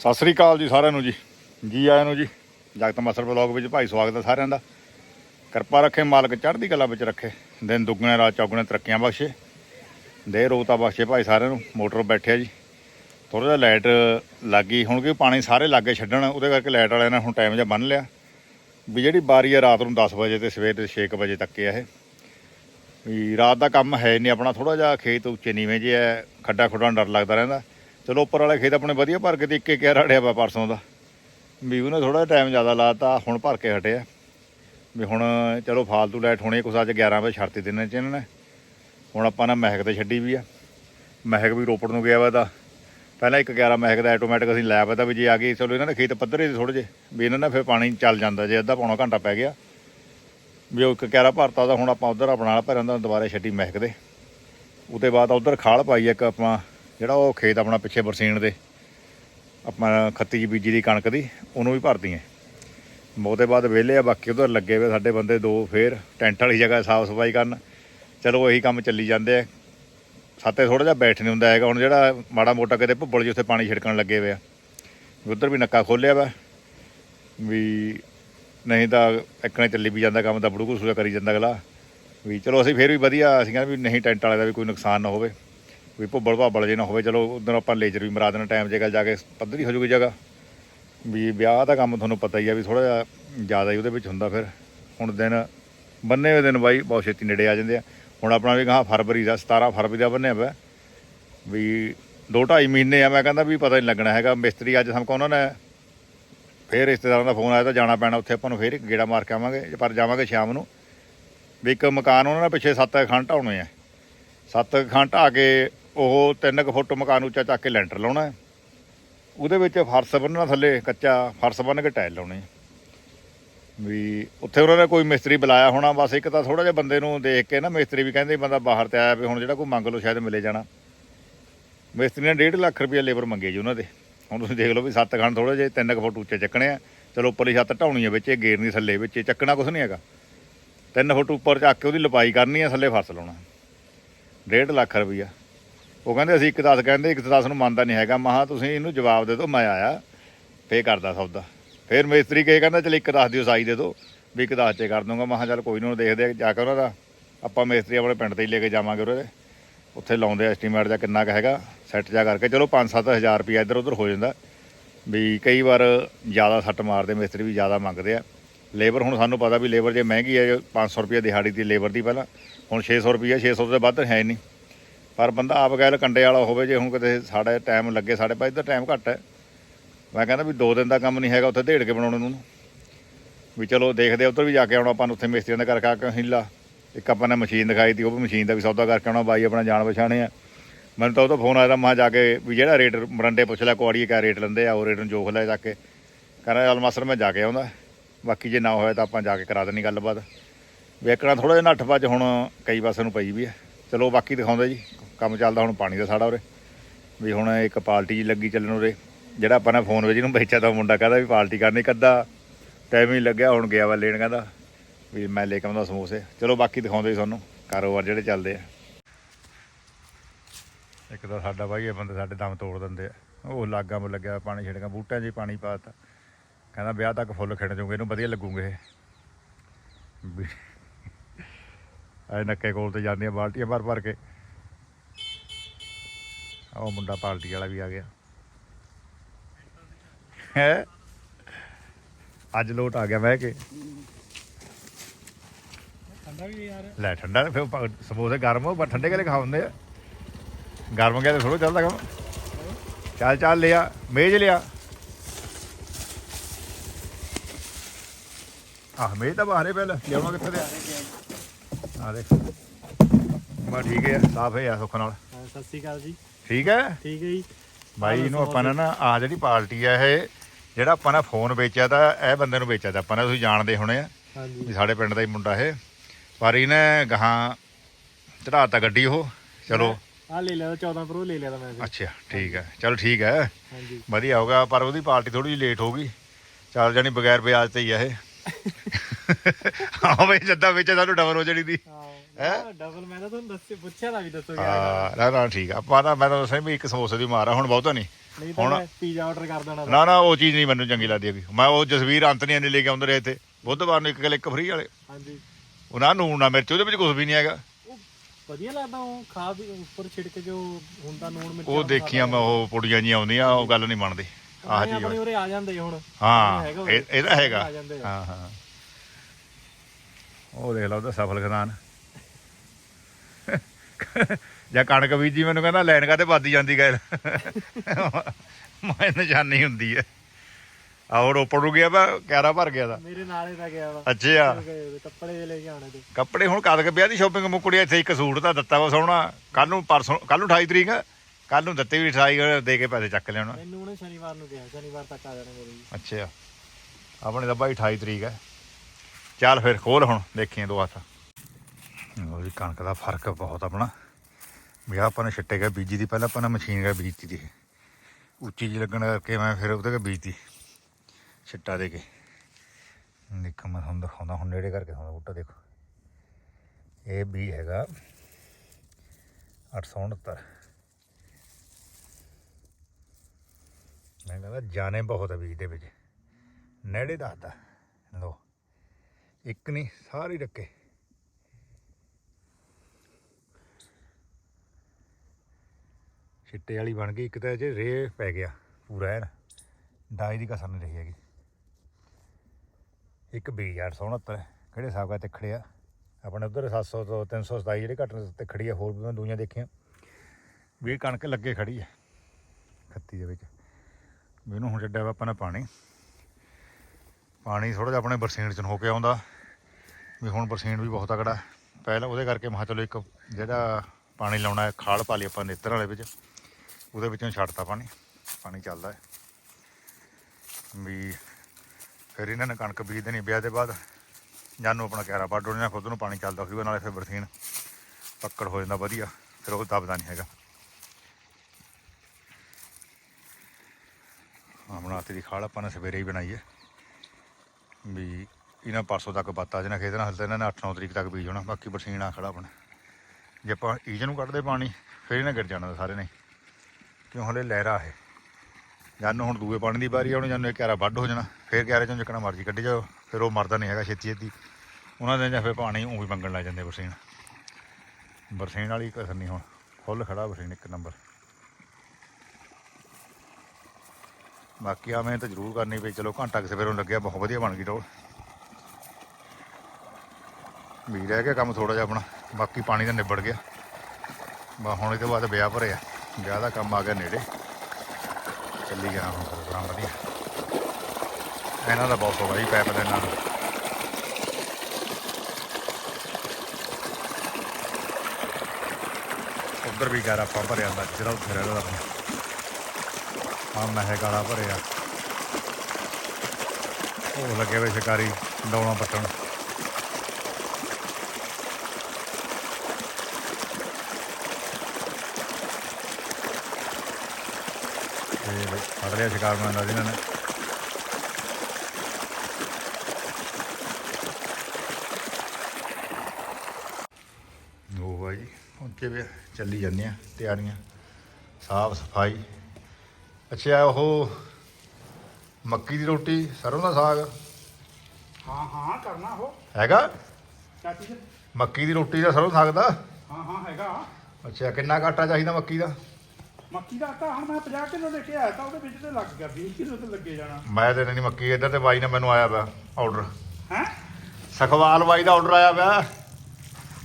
ਸਤਿ ਸ੍ਰੀ ਅਕਾਲ ਜੀ ਸਾਰਿਆਂ ਨੂੰ ਜੀ। ਜੀ ਆਇਆਂ ਨੂੰ ਜੀ। ਜਗਤ ਮਸਰ ਬਲੌਗ ਵਿੱਚ ਭਾਈ ਸਵਾਗਤ ਹੈ ਸਾਰਿਆਂ ਦਾ। ਕਿਰਪਾ ਰੱਖੇ, ਮਾਲਕ ਚੜ੍ਹਦੀ ਕਲਾ ਵਿੱਚ ਰੱਖੇ। ਦਿਨ ਦੁੱਗਣੇ, ਰਾਤ ਚੌਗਣੇ ਤਰੱਕੀਆਂ ਬਖਸ਼ੇ। ਦੇ ਰੋਤਾ ਬਖਸ਼ੇ ਭਾਈ ਸਾਰਿਆਂ ਨੂੰ। ਮੋਟਰ ਬੈਠਿਆ ਜੀ। ਥੋੜਾ ਜਿਹਾ ਲਾਈਟ ਲੱਗ ਗਈ। ਹੁਣ ਕਿ ਪਾਣੀ ਸਾਰੇ ਲਾਗੇ ਛੱਡਣ, ਉਹਦੇ ਕਰਕੇ ਲਾਈਟ ਵਾਲਿਆਂ ਨੇ ਹੁਣ ਟਾਈਮ ਜਿਹਾ ਬੰਨ ਲਿਆ। ਵੀ ਜਿਹੜੀ ਬਾਰੀ ਆ ਰਾਤ ਨੂੰ 10 ਵਜੇ ਤੇ ਸਵੇਰ ਦੇ 6 ਵਜੇ ਤੱਕ ਆ ਇਹ। ਵੀ ਰਾਤ ਦਾ ਕੰਮ ਹੈ ਨਹੀਂ ਆਪਣਾ। ਥੋੜਾ ਜਿਹਾ ਖੇਤ ਉੱਚੇ ਨੀਵੇਂ ਜੇ ਹੈ। ਖੱਡਾ ਖੁੱਡਾ ਡਰ ਲੱਗਦਾ ਰਹਿੰਦਾ। ਚਲੋ ਉੱਪਰ ਵਾਲੇ ਖੇਤ ਆਪਣੇ ਵਧੀਆ ਭਰ ਕੇ ਤੇ ਇੱਕ ਇੱਕ ਕਿਆ ਰੜਿਆ ਵਾ ਪਰਸੋਂ ਦਾ। ਵੀ ਉਹਨੇ ਥੋੜਾ ਟਾਈਮ ਜ਼ਿਆਦਾ ਲਾਤਾ, ਹੁਣ ਭਰ ਕੇ ਹਟਿਆ ਵੀ ਹੁਣ ਚਲੋ ਫਾਲਤੂ ਲਾਈਟ ਹੋਣੀ ਕੁਛ ਅੱਜ 11 ਵਜੇ ਛੱਡਤੀ ਦਿਨ ਚ ਇਹਨਾਂ ਨੇ। ਹੁਣ ਆਪਾਂ ਨੇ ਮਹਿਕ ਤੇ ਛੱਡੀ ਵੀ ਆ। ਮਹਿਕ ਵੀ ਰੋਪੜ ਨੂੰ ਗਿਆ ਵਾ ਤਾਂ ਪਹਿਲਾਂ ਇੱਕ 11 ਮਹਿਕ ਦਾ ਆਟੋਮੈਟਿਕ ਅਸੀਂ ਲੈ ਪਤਾ ਵੀ ਜੇ ਆ ਗਈ ਚਲੋ ਇਹਨਾਂ ਨੇ ਖੇਤ ਪੱਧਰੇ ਦੇ ਥੋੜੇ ਜੇ ਵੀ ਇਹਨਾਂ ਨੇ ਫਿਰ ਪਾਣੀ ਚੱਲ ਜਾਂਦਾ, ਜੇ ਅੱਧਾ ਪੌਣਾ ਘੰਟਾ ਪੈ ਗਿਆ। ਵੀ ਉਹ ਇੱਕ 11 ਭਰਤਾ ਦਾ ਹੁਣ ਆਪਾਂ ਉਧਰ ਆਪਣਾ ਨਾਲ ਭਰਨ ਦਾ, ਦੁਬਾਰਾ ਛੱਡੀ ਮਹਿਕ ਦੇ ਉਹਦੇ ਬਾਅਦ ਉਧਰ ਖਾਲ ਪਾਈ ਇੱਕ ਆਪਾਂ। ਜਿਹੜਾ ਉਹ ਖੇਤ ਆਪਣਾ ਪਿੱਛੇ ਬਰਸੀਨ ਦੇ, ਆਪਣਾ ਖੱਤੀ ਜੀ ਬੀਜੀ ਦੀ ਕਣਕ ਦੀ, ਉਹਨੂੰ ਵੀ ਭਰਦੀ ਭਰਦੀਆਂ ਉਹਦੇ ਬਾਅਦ ਵਿਹਲੇ ਆ, ਬਾਕੀ ਉਧਰ ਲੱਗੇ ਹੋਏ ਸਾਡੇ ਬੰਦੇ ਦੋ ਫੇਰ, ਟੈਂਟ ਵਾਲੀ ਜਗ੍ਹਾ ਸਾਫ਼ ਸਫ਼ਾਈ ਕਰਨ। ਚਲੋ ਇਹੀ ਕੰਮ ਚੱਲੀ ਜਾਂਦੇ ਆ। ਸਾਤੇ ਥੋੜਾ ਜਿਹਾ ਬੈਠ ਨਹੀਂ ਹੁੰਦਾ ਹੈਗਾ, ਹੁਣ ਜਿਹੜਾ ਮਾੜਾ ਮੋਟਾ ਕਿਤੇ ਭੁੱਬਲ ਜਿ ਉੱਥੇ ਪਾਣੀ ਛਿੜਕਣ ਲੱਗੇ ਹੋਏ ਆ। ਉਧਰ ਵੀ ਨੱਕਾ ਖੋਲਿਆ ਵਾ, ਵੀ ਨਹੀਂ ਤਾਂ ਇੱਕ ਨੇ ਚੱਲੀ ਵੀ ਜਾਂਦਾ, ਕੰਮ ਤਾਂ ਬੜੂ ਘੁਸੂਆ ਕਰੀ ਜਾਂਦਾ ਅਗਲਾ। ਵੀ ਚਲੋ ਅਸੀਂ ਫੇਰ ਵੀ ਵਧੀਆ, ਅਸੀਂ ਕਹਿੰਦੇ ਵੀ ਨਹੀਂ ਟੈਂਟ ਵਾਲੇ ਦਾ ਵੀ ਕੋਈ ਨੁਕਸਾਨ ਨਾ ਹੋਵੇ। ਵੀ ਭੁੱਬਲ ਭਾਬਲ ਜੇ ਨਾ ਹੋਵੇ, ਚਲੋ ਉਦੋਂ ਆਪਾਂ ਲੇਜ਼ਰ ਵੀ ਮਰਾ ਦੇਣਾ ਟਾਈਮ ਜੇਗਾ ਜਾ ਕੇ ਪੱਧਰੀ ਹੋ ਜੂਗੀ ਜਗ੍ਹਾ। ਵੀ ਵਿਆਹ ਦਾ ਕੰਮ ਤੁਹਾਨੂੰ ਪਤਾ ਹੀ ਆ ਵੀ ਥੋੜਾ ਜਿਹਾ ਜ਼ਿਆਦਾ ਹੀ ਉਹਦੇ ਵਿੱਚ ਹੁੰਦਾ ਫਿਰ। ਹੁਣ ਦਿਨ ਬੰਨੇ ਹੋਏ ਦਿਨ ਬਾਈ ਬਹੁਤ ਛੇਤੀ ਨੇੜੇ ਆ ਜਾਂਦੇ ਆ। ਹੁਣ ਆਪਣਾ ਵੀ ਕਹਾ ਫਰਵਰੀ ਦਾ 17 ਫਰਵਰੀ ਦਾ ਬੰਨਿਆ ਪਿਆ। ਵੀ 2.5 ਮਹੀਨੇ ਆ, ਮੈਂ ਕਹਿੰਦਾ ਵੀ ਪਤਾ ਨਹੀਂ ਲੱਗਣਾ ਹੈਗਾ। ਮਿਸਤਰੀ ਅੱਜ ਸਮਕਾ ਉਹਨਾਂ ਨੇ ਫੇਰ ਰਿਸ਼ਤੇਦਾਰਾਂ ਦਾ ਫੋਨ ਆਇਆ ਤਾਂ ਜਾਣਾ ਪੈਣਾ ਉੱਥੇ, ਆਪਾਂ ਨੂੰ ਫੇਰ ਗੇੜਾ ਮਾਰ ਕੇ ਆਵਾਂਗੇ, ਪਰ ਜਾਵਾਂਗੇ ਸ਼ਾਮ ਨੂੰ। ਵੀ ਇੱਕ ਮਕਾਨ ਉਹਨਾਂ ਨੇ ਪਿੱਛੇ ਸੱਤ ਖੰਡ ਢਾਉਣੇ ਆ। ਸੱਤ ਖਾਂ ਢਾ ਕੇ ਉਹ 3 ਕੁ ਫੁੱਟ ਮਕਾਨ ਉੱਚਾ ਚੱਕ ਕੇ ਲੈਂਟਰ ਲਾਉਣਾ ਹੈ। ਉਹਦੇ ਵਿੱਚ ਫਰਸ਼ ਬੰਨਣਾ ਥੱਲੇ, ਕੱਚਾ ਫਰਸ਼ ਬੰਨ ਕੇ ਟਾਇਲ ਲਾਉਣੇ। ਵੀ ਉੱਥੇ ਉਹਨਾਂ ਨੇ ਕੋਈ ਮਿਸਤਰੀ ਬੁਲਾਇਆ ਹੋਣਾ, ਬਸ ਇੱਕ ਤਾਂ ਥੋੜਾ ਜਿਹਾ ਬੰਦੇ ਨੂੰ ਦੇਖ ਕੇ ਨਾ ਮਿਸਤਰੀ ਵੀ ਕਹਿੰਦੇ ਬੰਦਾ ਬਾਹਰ ਤੇ ਆਇਆ ਵੀ ਹੁਣ ਜਿਹੜਾ ਕੋਈ ਮੰਗ ਲਓ ਸ਼ਾਇਦ ਮਿਲੇ ਜਾਣਾ। ਮਿਸਤਰੀ ਨੇ 1.5 ਲੱਖ ਰੁਪਏ ਲੇਬਰ ਮੰਗੇ ਜੀ ਉਹਨਾਂ ਦੇ। ਹੁਣ ਤੁਸੀਂ ਦੇਖ ਲਓ ਵੀ ਸੱਤ ਖੰਡ ਥੋੜੇ ਜਿਹੇ 3 ਕੁ ਫੁੱਟ ਉੱਚੇ ਚੱਕਣੇ ਆ। ਚਲੋ ਉੱਪਰਲੀ ਛੱਤ ਢਾਉਣੀ ਆ ਵਿੱਚ, ਇਹ ਗੇਰਨੀ ਥੱਲੇ ਵਿੱਚ ਚੱਕਣਾ ਕੁਝ ਨਹੀਂ ਹੈਗਾ। 3 ਫੁੱਟ ਉੱਪਰ ਚੱਕ ਕੇ ਉਹਦੀ ਲਪਾਈ ਕਰਨੀ ਆ, ਥੱਲੇ ਫਰਸ਼ ਲਾਉਣਾ। 1.5 ਲੱਖ ਰੁਪਈਆ ਉਹ ਕਹਿੰਦੇ ਅਸੀਂ ਇੱਕ ਦਸ ਕਹਿੰਦੇ, ਇੱਕ ਦਸ ਨੂੰ ਮੰਨਦਾ ਨਹੀਂ ਹੈਗਾ। ਮਹਾ ਤੁਸੀਂ ਇਹਨੂੰ ਜਵਾਬ ਦੇ ਦਿਓ, ਮੈਂ ਆਇਆ, ਫੇਰ ਕਰਦਾ ਸੌਦਾ। ਫੇਰ ਮੇਸਤਰੀ ਕਹੇ ਕਹਿੰਦਾ, ਚਲ ਇੱਕ ਦਸ ਦਿਓ ਸਾਈ ਦੇ ਦਿਓ, ਵੀ ਇੱਕ ਦਸ ਚ ਕਰ ਦੂੰਗਾ ਮਹਾ ਚੱਲ ਕੋਈ ਨੂੰ ਦੇਖਦੇ ਜਾ ਕੇ ਉਹਨਾਂ ਦਾ। ਆਪਾਂ ਮੇਸਤਰੀ ਆਪਣੇ ਪਿੰਡ ਤੇ ਹੀ ਲੈ ਕੇ ਜਾਵਾਂਗੇ ਉਹਦੇ ਉੱਥੇ ਲਾਉਂਦੇ ਐਸਟੀਮੇਟ ਦਾ ਕਿੰਨਾ ਕੁ ਹੈਗਾ ਸੈੱਟ ਜਾ ਕਰਕੇ। ਚਲੋ 5-7000 ਰੁਪਇਆ ਇੱਧਰ ਉੱਧਰ ਹੋ ਜਾਂਦਾ। ਵੀ ਕਈ ਵਾਰ ਜ਼ਿਆਦਾ ਸੱਟ ਮਾਰਦੇ ਮਿਸਤਰੀ ਵੀ ਜ਼ਿਆਦਾ ਮੰਗਦੇ ਆ। ਲੇਬਰ ਹੁਣ ਸਾਨੂੰ ਪਤਾ ਵੀ ਲੇਬਰ ਜੇ ਮਹਿੰਗੀ ਹੈ 500 ਰੁਪਏ ਦਿਹਾੜੀ ਦੀ ਲੇਬਰ ਦੀ ਪਹਿਲਾਂ। ਹੁਣ 600 ਰੁਪਏ 600 ਤੋਂ ਵੱਧ ਹੈ ਨਹੀਂ। ਪਰ ਬੰਦਾ ਆਪ ਗੈਲ ਕੰਡੇ ਵਾਲਾ ਹੋਵੇ, ਜੇ ਹੁਣ ਕਿਤੇ ਸਾਡੇ ਟਾਈਮ ਲੱਗੇ, ਸਾਡੇ ਪਾ ਇੱਧਰ ਟਾਈਮ ਘੱਟ ਹੈ। ਮੈਂ ਕਹਿੰਦਾ ਵੀ ਦੋ ਦਿਨ ਦਾ ਕੰਮ ਨਹੀਂ ਹੈਗਾ, ਉੱਥੇ ਢੇੜ ਕੇ ਬਣਾਉਣੇ ਨੂੰ। ਵੀ ਚਲੋ ਦੇਖਦੇ ਉੱਧਰ ਵੀ ਜਾ ਕੇ ਆਉਣਾ ਆਪਾਂ ਨੂੰ, ਉੱਥੇ ਮਿਸਤਰੀਆਂ ਦਾ ਕਰਕੇ ਆ ਕੇ ਹਿੱਲਾ। ਇੱਕ ਆਪਾਂ ਨੇ ਮਸ਼ੀਨ ਦਿਖਾਈ ਤੀ, ਉਹ ਵੀ ਮਸ਼ੀਨ ਦਾ ਵੀ ਸੌਦਾ ਕਰਕੇ ਆਉਣਾ, ਬਾਈ ਆਪਣਾ ਜਾਣ ਪਛਾਣੇ ਆ। ਮੈਨੂੰ ਤਾਂ ਉਹਦਾ ਫੋਨ ਆਇਆ ਤਾਂ ਮੈਂ ਜਾ ਕੇ ਵੀ ਜਿਹੜਾ ਰੇਟ ਮਰੰਡੇ ਪੁੱਛ ਲਿਆ, ਕੁਆੜੀਏ ਕਿਆ ਰੇਟ ਲੈਂਦੇ ਆ, ਉਹ ਰੇਟ ਨੂੰ ਜੋਖ ਲੈ ਜਾ ਕੇ। ਕਹਿੰਦਾ ਚੱਲ ਅਲਮਾਸਰ ਮੈਂ ਜਾ ਕੇ ਆਉਂਦਾ। ਬਾਕੀ ਜੇ ਨਾ ਹੋਇਆ ਤਾਂ ਆਪਾਂ ਜਾ ਕੇ ਕਰਾ ਦੇਣੀ ਗੱਲਬਾਤ। ਵੇਖਣਾ ਥੋੜਾ ਜਿਹਾ ਨੱਠ ਭੱਜ ਹੁਣ ਕਈ ਪਾਸੇ ਨੂੰ ਪਈ ਵੀ ਹੈ ਚਲੋ ਬਾਕੀ ਦਿਖਾਉਂਦੇ ਜੀ। ਕੰਮ ਚੱਲਦਾ ਹੁਣ ਪਾਣੀ ਦਾ ਸਾਡਾ ਉਰੇ। ਵੀ ਹੁਣ ਇੱਕ ਪਾਰਟੀ ਜੀ ਲੱਗੀ ਚੱਲਣ ਉਰੇ। ਜਿਹੜਾ ਆਪਾਂ ਨੇ ਫੋਨ ਵਿੱਚ ਇਹਨੂੰ ਵੇਚਿਆ ਤਾਂ ਮੁੰਡਾ ਕਹਿੰਦਾ ਵੀ ਪਾਰਟੀ ਕਰਨੀ ਕੱਦਾ ਟਾਈਮ ਹੀ ਲੱਗਿਆ, ਹੁਣ ਗਿਆ ਵਾ ਲੈਣ ਕਹਿੰਦਾ ਵੀ ਮੈਂ ਲੈ ਕੇ ਆਉਂਦਾ ਸਮੋਸੇ। ਚਲੋ ਬਾਕੀ ਦਿਖਾਉਂਦੇ ਜੀ ਤੁਹਾਨੂੰ, ਕਾਰੋਬਾਰ ਜਿਹੜੇ ਚੱਲਦੇ ਆ। ਇੱਕ ਤਾਂ ਸਾਡਾ ਬਾਈ, ਇਹ ਬੰਦੇ ਸਾਡੇ ਦਮ ਤੋੜ ਦਿੰਦੇ ਆ। ਉਹ ਲਾਗਾ ਮੇ ਲੱਗਿਆ ਪਾਣੀ ਛਿੜਕਾਂ, ਬੂਟਿਆਂ 'ਚ ਹੀ ਪਾਣੀ ਪਾਤਾ ਕਹਿੰਦਾ ਵਿਆਹ ਤੱਕ ਫੁੱਲ ਖਿੜ ਜਾਊਗੇ ਇਹਨੂੰ ਵਧੀਆ ਲੱਗੂਗੇ ਇਹ। ਵੀ ਐ ਨੱਕੇ ਕੋਲ ਤੇ ਜਾਂਦੀਆਂ ਬਾਲਟੀਆਂ ਭਰ ਭਰ ਕੇ। ਉਹ ਮੁੰਡਾ ਪਾਲਟੀ ਵਾਲਾ ਵੀ ਆ ਗਿਆ। ਹੈ? ਅੱਜ ਲੋਟ ਆ ਗਿਆ ਬਹਿ ਕੇ। ਠੰਡਾ ਵੀ ਯਾਰ। ਲੈ ਠੰਡਾ ਫਿਰ ਪ- ਸਮੋਸੇ ਗਰਮ ਹੋ ਪਰ ਠੰਡੇ ਕਿਹੜੇ ਖਾਉਂਦੇ ਆ? ਗਰਮ ਗਿਆ ਤੇ ਥੋੜਾ ਚੱਲਦਾ ਕੰਮ। ਚੱਲ ਚੱਲ ਲਿਆ ਮੇਜ਼ ਲਿਆ। ਆਹ ਮੇਜ਼ ਤਾਂ ਬਾਹਰੇ ਪਹਿਲਾਂ ਲਿਆਉਣਾ ਕਿੱਥੇ ਤੇ ਆ? ਦੇਖ। ਬਾ ਠੀਕ ਹੈ ਸਾਫ਼ ਹੈ ਸੁੱਖ ਨਾਲ। ਸਤਿ ਸ਼੍ਰੀ ਅਕਾਲ ਜੀ। ਠੀਕ ਹੈ? ਠੀਕ ਹੈ ਜੀ। ਬਾਈ ਨੂੰ ਆਪਾਂ ਨੇ ਨਾ ਆ ਜਿਹੜੀ ਪਾਰਟੀ ਆ ਇਹ ਜਿਹੜਾ ਆਪਾਂ ਨੇ ਫੋਨ ਵੇਚਿਆ ਤਾਂ ਇਹ ਬੰਦੇ ਨੂੰ ਵੇਚਿਆ ਤਾਂ ਆਪਾਂ ਨੇ ਤੁਸੀਂ ਜਾਣਦੇ ਹੋਣੇ ਆ ਹਾਂਜੀ। ਵੀ ਸਾਡੇ ਪਿੰਡ ਦਾ ਹੀ ਮੁੰਡਾ ਇਹ। ਪਰ ਇਹਨੇ ਗਾਹਾਂ ਚੜਾਤਾ ਗੱਡੀ ਉਹ। ਚਲੋ। ਆ ਲੈ ਲਿਆ 14 ਪ੍ਰੋ ਲੈ ਲਿਆ ਤਾਂ ਮੈਂ ਅੱਛਾ ਠੀਕ ਹੈ। ਚਲ ਠੀਕ ਹੈ। ਹਾਂਜੀ। ਵਧੀਆ ਹੋਗਾ ਪਰ ਉਹਦੀ ਪਾਰਟੀ ਥੋੜੀ ਜਿਹੀ ਲੇਟ ਹੋ ਗਈ। ਚੱਲ ਜਾਣੀ ਬਗੈਰ ਵਿਆਜ ਤੇ ਹੀ ਆ ਇਹ। ਬਈ ਜੱਦਾ ਵਿੱਚ ਸਾਨੂੰ ਡਬਲ ਹੋ ਜਣੀ ਦੀ ਹਾਂ। ਹੈ? ਡਬਲ ਮੈਂ ਤਾਂ ਤੁਹਾਨੂੰ ਦੱਸੇ ਪੁੱਛਿਆ ਤਾਂ ਵੀ ਦੱਸੋ ਕਿਆ ਹਾਂ ਨਾ ਨਾ ਠੀਕ ਆ। ਆਪਾਂ ਤਾਂ ਮੈਂ ਤਾਂ ਦੱਸਿਆ ਵੀ ਇੱਕ ਸਮੋਸੇ ਦੀ ਮਾਰ ਆ ਹੁਣ ਬਹੁਤਾ ਨਹੀਂ। ਨਹੀਂ ਤਾਂ ਹੁਣ- ਮੈਂ ਪੀਜ਼ਾ ਆਰਡਰ ਕਰ ਦੇਣਾ ਨਾ ਨਾ ਉਹ ਚੀਜ਼ ਨਹੀਂ ਮੈਨੂੰ ਚੰਗੀ ਲੱਗਦੀ ਹੈਗੀ। ਮੈਂ ਉਹ ਜਸਵੀਰ ਅੰਤਨੀਆਂ ਨੇ ਲੈ ਕੇ ਆਉਂਦੇ ਰਹੇ ਤੇ ਬੁੱਧਵਾਰ ਨੂੰ ਇੱਕ ਗੱਲ ਇੱਕ ਫਰੀ ਵਾਲੇ। ਹਾਂਜੀ। ਉਹਨਾਂ ਨੂੰ ਨਾ ਮਿਰਚ ਉਹਦੇ ਵਿੱਚ ਕੁਝ ਵੀ ਨਹੀਂ ਹੈਗਾ। ਵਧੀਆ ਲੱਗਦਾ ਉਹ ਖਾ ਵੀ ਉੱਪਰ ਛਿੜਕ ਜੋ ਹੁੰਦਾ ਨੂਣ ਮਿਰਚ ਉਹ ਦੇਖੀਆਂ ਮੈਂ ਉਹ ਪੁੜੀਆਂ ਜੀਆਂ ਆਉਂਦੀਆਂ ਉਹ ਗੱਲ ਨਹੀਂ ਮੰਨਦੀ ਆਹ ਚੀਜ਼ ਆਪਣੇ ਉਰੇ ਆ ਜਾਂਦੇ ਹੁਣ। ਹਾਂ ਇਹਦਾ ਹੈਗਾ। ਹਾਂ ਹਾਂ। ਉਹ ਦੇਖ ਲਾ ਉਹਦਾ ਸਫਲ ਖਦਾਨ ਜਾਂ ਕਣਕ ਬੀਜੀ ਮੈਨੂੰ ਕਹਿੰਦਾ ਲੈਣ ਕਾਤੇ ਵੱਧਦੀ ਜਾਂਦੀ ਗੱਲ? ਮੈਂ ਨਿਸ਼ਾਨੀ ਹੁੰਦੀ ਹੈ ਆਹ ਰੋਪੜ ਨੂੰ ਗਿਆ ਵਾ ਕਿਆਰਾ ਭਰ ਗਿਆ ਦਾ ਮੇਰੇ ਨਾਲੇ ਦਾ ਗਿਆ ਵਾ। ਅੱਛਾ। ਕੱਪੜੇ ਲੈ ਕੇ ਆਉਣੇ ਤੇ। ਕੱਪੜੇ ਹੁਣ ਕਦ ਕੇ ਵਿਆਹ ਦੀ ਸ਼ਾਪਿੰਗ ਮੁੱਕੜੀ ਆ, ਇੱਥੇ ਇੱਕ ਸੂਟ ਤਾਂ ਦਿੱਤਾ ਵਾ ਸੋਹਣਾ। ਕੱਲ ਨੂੰ ਪਰਸੋਂ ਕੱਲ ਨੂੰ 28 ਤਰੀਕ ਆ। ਕੱਲ ਨੂੰ ਦਿੱਤੇ ਵੀ 28 ਦੇ ਕੇ ਪੈਸੇ ਚੱਕ ਲਿਆਉਣਾ ਮੈਨੂੰ ਉਹਨੇ ਸ਼ਨੀਵਾਰ ਨੂੰ ਕਿਹਾ ਸ਼ਨੀਵਾਰ ਤੱਕ ਆ ਜਾਣਾ ਮੇਰੇ ਅੱਛਾ। ਆਪਣੇ ਤਾਂ ਬਾਈ 28 ਤਰੀਕ ਹੈ ਚੱਲ ਫਿਰ ਖੋਲ ਹੁਣ ਦੇਖੀਏ ਦੋ ਹੱਥ। ਉਹ ਜੀ, ਕਣਕ ਦਾ ਫ਼ਰਕ ਬਹੁਤ ਆਪਣਾ। ਵੀ ਆਹ ਆਪਾਂ ਨੇ ਛਿੱਟੇ ਗਿਆ ਬੀਜੀ ਦੀ ਪਹਿਲਾਂ ਆਪਾਂ ਨੇ ਮਸ਼ੀਨ ਗਏ ਬੀਜਤੀ ਦੀ। ਉੱਚੀ ਜੀ ਲੱਗਣ ਕਰਕੇ ਮੈਂ ਫਿਰ ਉਹਦੇ ਕੇ ਬੀਜਤੀ। ਛਿੱਟਾ ਦੇ ਕੇ। ਦੇਖੋ, ਮੈਂ ਤੁਹਾਨੂੰ ਦਿਖਾਉਂਦਾ, ਹੁਣ ਨੇੜੇ ਕਰਕੇ ਤੁਹਾਨੂੰ ਬੂਟਾ, ਦੇਖੋ। ਇਹ ਬੀਜ ਹੈਗਾ 869 ਮੈਂ ਕਹਿੰਦਾ ਜਾਣੇ ਬਹੁਤ ਆ ਬੀਜ ਦੇ ਵਿੱਚ। ਨੇੜੇ ਦੱਸਦਾ। ਲੋ ਇੱਕ ਨਹੀਂ, ਸਾਰੇ ਰੱਕੇ ਛਿੱਟੇ ਵਾਲੀ ਬਣ ਗਈ, ਇੱਕ ਤਾਂ ਜੇ ਰੇ ਪੈ ਗਿਆ, ਪੂਰਾ ਐਨ। ਡਾਈ ਦੀ ਕਸਰ ਨਹੀਂ ਰਹੀ ਹੈਗੀ। ਇੱਕ ਬੀਜ 869 ਕਿਹੜੇ ਹਿਸਾਬ ਦਾ ਤਿੱਖੜੇ ਆ? ਆਪਣੇ ਉਧਰ 700 ਤੋਂ 327 ਜਿਹੜੇ ਘੱਟ ਤਿੱਖੜੀ ਆ, ਹੋਰ ਵੀ ਮੈਂ ਦੂਈਆਂ ਦੇਖੀਆਂ। ਵੀ ਇਹ ਕਣਕ ਲੱਗੇ ਖੜੀ ਹੈ, ਖੱਤੀ ਦੇ ਵਿੱਚ। ਵੀ ਇਹਨੂੰ ਹੁਣ ਛੱਡਿਆ ਵਾ ਆਪਾਂ ਨੇ ਪਾਣੀ। ਪਾਣੀ ਥੋੜਾ ਜਿਹਾ ਆਪਣੇ ਬਰਸੀਨ ਚ ਨੂੰ ਹੋ ਕੇ ਆਉਂਦਾ। ਵੀ ਹੁਣ ਬਰਸੀਨ ਵੀ ਬਹੁਤ ਤਕੜਾ ਪਹਿਲਾਂ ਉਹਦੇ ਕਰਕੇ ਮੈਂ ਚਲੋ ਇੱਕ ਜਿਹੜਾ ਪਾਣੀ ਲਾਉਣਾ ਹੈ, ਖਾਲ ਪਾ ਲਈ ਆਪਾਂ ਨੇਤਰ ਵਾਲੇ ਵਿੱਚ। ਉਹਦੇ ਵਿੱਚੋਂ ਛੱਡਤਾ ਪਾਣੀ ਪਾਣੀ ਚੱਲਦਾ ਹੈ। ਵੀ ਫਿਰ ਇਹਨਾਂ ਨੇ ਕਣਕ ਬੀਜ ਦੇਣੀ, ਵਿਆਹ ਦੇ ਬਾਅਦ ਜਾਨੂੰ ਆਪਣਾ ਕਹਿਰਾ ਵੱਢ ਹੋਣਾ ਖੁਦ ਨੂੰ ਪਾਣੀ ਚੱਲਦਾ ਹੋਊਗਾ, ਨਾਲੇ ਫਿਰ ਬਰਸੀਨ ਪੱਕੜ ਹੋ ਜਾਂਦਾ ਵਧੀਆ, ਫਿਰ ਉਹ ਦਬਦਾ ਨਹੀਂ ਹੈਗਾ। ਆਪਣਾ ਤੇ ਦੀ ਖਾਲ, ਆਪਾਂ ਨੇ ਸਵੇਰੇ ਹੀ ਬਣਾਈ ਹੈ। ਵੀ ਇਹਨਾਂ ਪਰਸੋਂ ਤੱਕ ਬਾਤਾ ਜਨਾ ਖੇਤ ਨਾਲ ਹਲ ਇਹਨਾਂ ਨੇ 8-9 ਤਰੀਕ ਤੱਕ ਬੀਜ ਹੋਣਾ, ਬਾਕੀ ਬਰਸੀਨ ਆ ਖੜਾ ਆਪਣਾ। ਜੇ ਆਪਾਂ ਈਜ ਨੂੰ ਕੱਢਦੇ ਪਾਣੀ, ਫਿਰ ਇਹਨਾਂ ਗਿਰ ਜਾਣਾ ਸਾਰੇ ਨੇ। ਕਿਉਂ ਹਲੇ ਲਹਿਰਾ ਹੈ? ਜਾਨੂੰ ਹੁਣ ਦੂਏ ਪਾਣੀ ਦੀ ਵਾਰੀ ਆਉਣੀ ਜਾਨੂੰ ਇਹ ਕਿਆਰਾ ਵੱਢ ਹੋ ਜਾਣਾ, ਫਿਰ ਕਿਆਰੇ ਚੋਂ ਜਿੱਕਣਾ ਮਰਜ਼ੀ ਕੱਢੀ ਜਾਓ, ਫਿਰ ਉਹ ਮਰਦਾ ਨਹੀਂ ਹੈਗਾ ਛੇਤੀ ਛੇਤੀ। ਉਹਨਾਂ ਦੇ ਜਾਂ ਫਿਰ ਪਾਣੀ ਉਹ ਵੀ ਮੰਗਣ ਲੱਗ ਜਾਂਦੇ ਬਰਸੀਨ ਬਰਸੀਨ ਵਾਲੀ ਕਸਰ ਨਹੀਂ ਹੁਣ, ਫੁੱਲ ਖੜਾ ਬਰਸੀਨ ਇੱਕ ਨੰਬਰ। ਬਾਕੀ ਆ ਮੈਂ ਤਾਂ ਜ਼ਰੂਰ ਕਰਨੀ ਪਈ, ਚਲੋ ਘੰਟਾ ਕਿਸੇ ਫੇਰੋਂ ਲੱਗਿਆ, ਬਹੁਤ ਵਧੀਆ ਬਣ ਗਈ ਟੋਲ ਵੀ ਰਹਿ ਗਿਆ ਕੰਮ ਥੋੜਾ ਜਿਹਾ ਆਪਣਾ, ਬਾਕੀ ਪਾਣੀ ਤਾਂ ਨਿਬੜ ਗਿਆ। ਬਾ ਹੁਣ ਇਹਦੇ ਬਾਅਦ ਵਿਆਹ ਭਰਿਆ। ਵਿਆਹ ਦਾ ਕੰਮ ਆ ਗਿਆ ਨੇੜੇ। ਚੱਲੀ ਗਿਆ ਹੁਣ ਪ੍ਰੋਗਰਾਮ ਵਧੀਆ। ਇਹਨਾਂ ਦਾ ਬਹੁਤ ਹੋਗਾ ਜੀ ਪੈਪ ਲੈਣਾ ਨੂੰ ਉੱਧਰ ਵੀ ਗਾਰਾ ਆਪਾਂ ਭਰਿਆ ਹੁੰਦਾ, ਜਿਹੜਾ ਉੱਥੇ ਰਹਿਦਾ ਆਪਣਾ। ਆ ਮਹਿ ਗਾਲਾ ਭਰਿਆ। ਉਹ ਲੱਗੇ ਹੋਏ ਸ਼ਿਕਾਰੀ ਡੌਣਾ ਪੱਟਣ ਤੇ ਫੜ ਲਿਆ ਸ਼ਿਕਾਰ ਬਣਾਉਂਦਾ ਜਿਨ੍ਹਾਂ ਨੇ। ਉਹ ਭਾਈ ਪਹੁੰਚੇ ਵੇ ਚੱਲੀ ਜਾਂਦੇ ਆ ਤਿਆਰੀਆਂ ਸਾਫ਼ ਸਫ਼ਾਈ। ਅੱਛਾ ਉਹ ਮੱਕੀ ਦੀ ਰੋਟੀ ਸਰੋਂ ਦਾ ਸਾਗ। ਹਾਂ ਹਾਂ ਕਰਨਾ ਉਹ। ਹੈਗਾ? ਚਾਚੀ ਜੀ। ਮੱਕੀ ਦੀ ਰੋਟੀ ਦਾ ਸਰੋਂ ਸਾਗ ਦਾ? ਹਾਂ ਹਾਂ ਹੈਗਾ। ਅੱਛਾ ਕਿੰਨਾ ਆਟਾ ਚਾਹੀਦਾ ਮੱਕੀ ਦਾ? ਮੱਕੀ ਦਾ ਆਟਾ ਹੁਣ ਮੈਂ 50 ਕਿਲੋ ਲੈ ਕੇ ਆਇਆ ਤਾਂ ਉਹਦੇ ਵਿੱਚ ਤੇ ਲੱਗ ਗਿਆ 20 ਕਿਲੋ ਤੇ ਲੱਗੇ ਜਾਣਾ। ਮੈਂ ਤੇ ਨਹੀਂ ਮੱਕੀ ਇੱਧਰ ਤੇ ਬਾਈ ਨੇ ਮੈਨੂੰ ਆਇਆ ਪਿਆ ਆਰਡਰ ਹੈ? ਸਖਵਾਲ ਬਾਈ ਦਾ ਆਰਡਰ ਆਇਆ ਪਿਆ।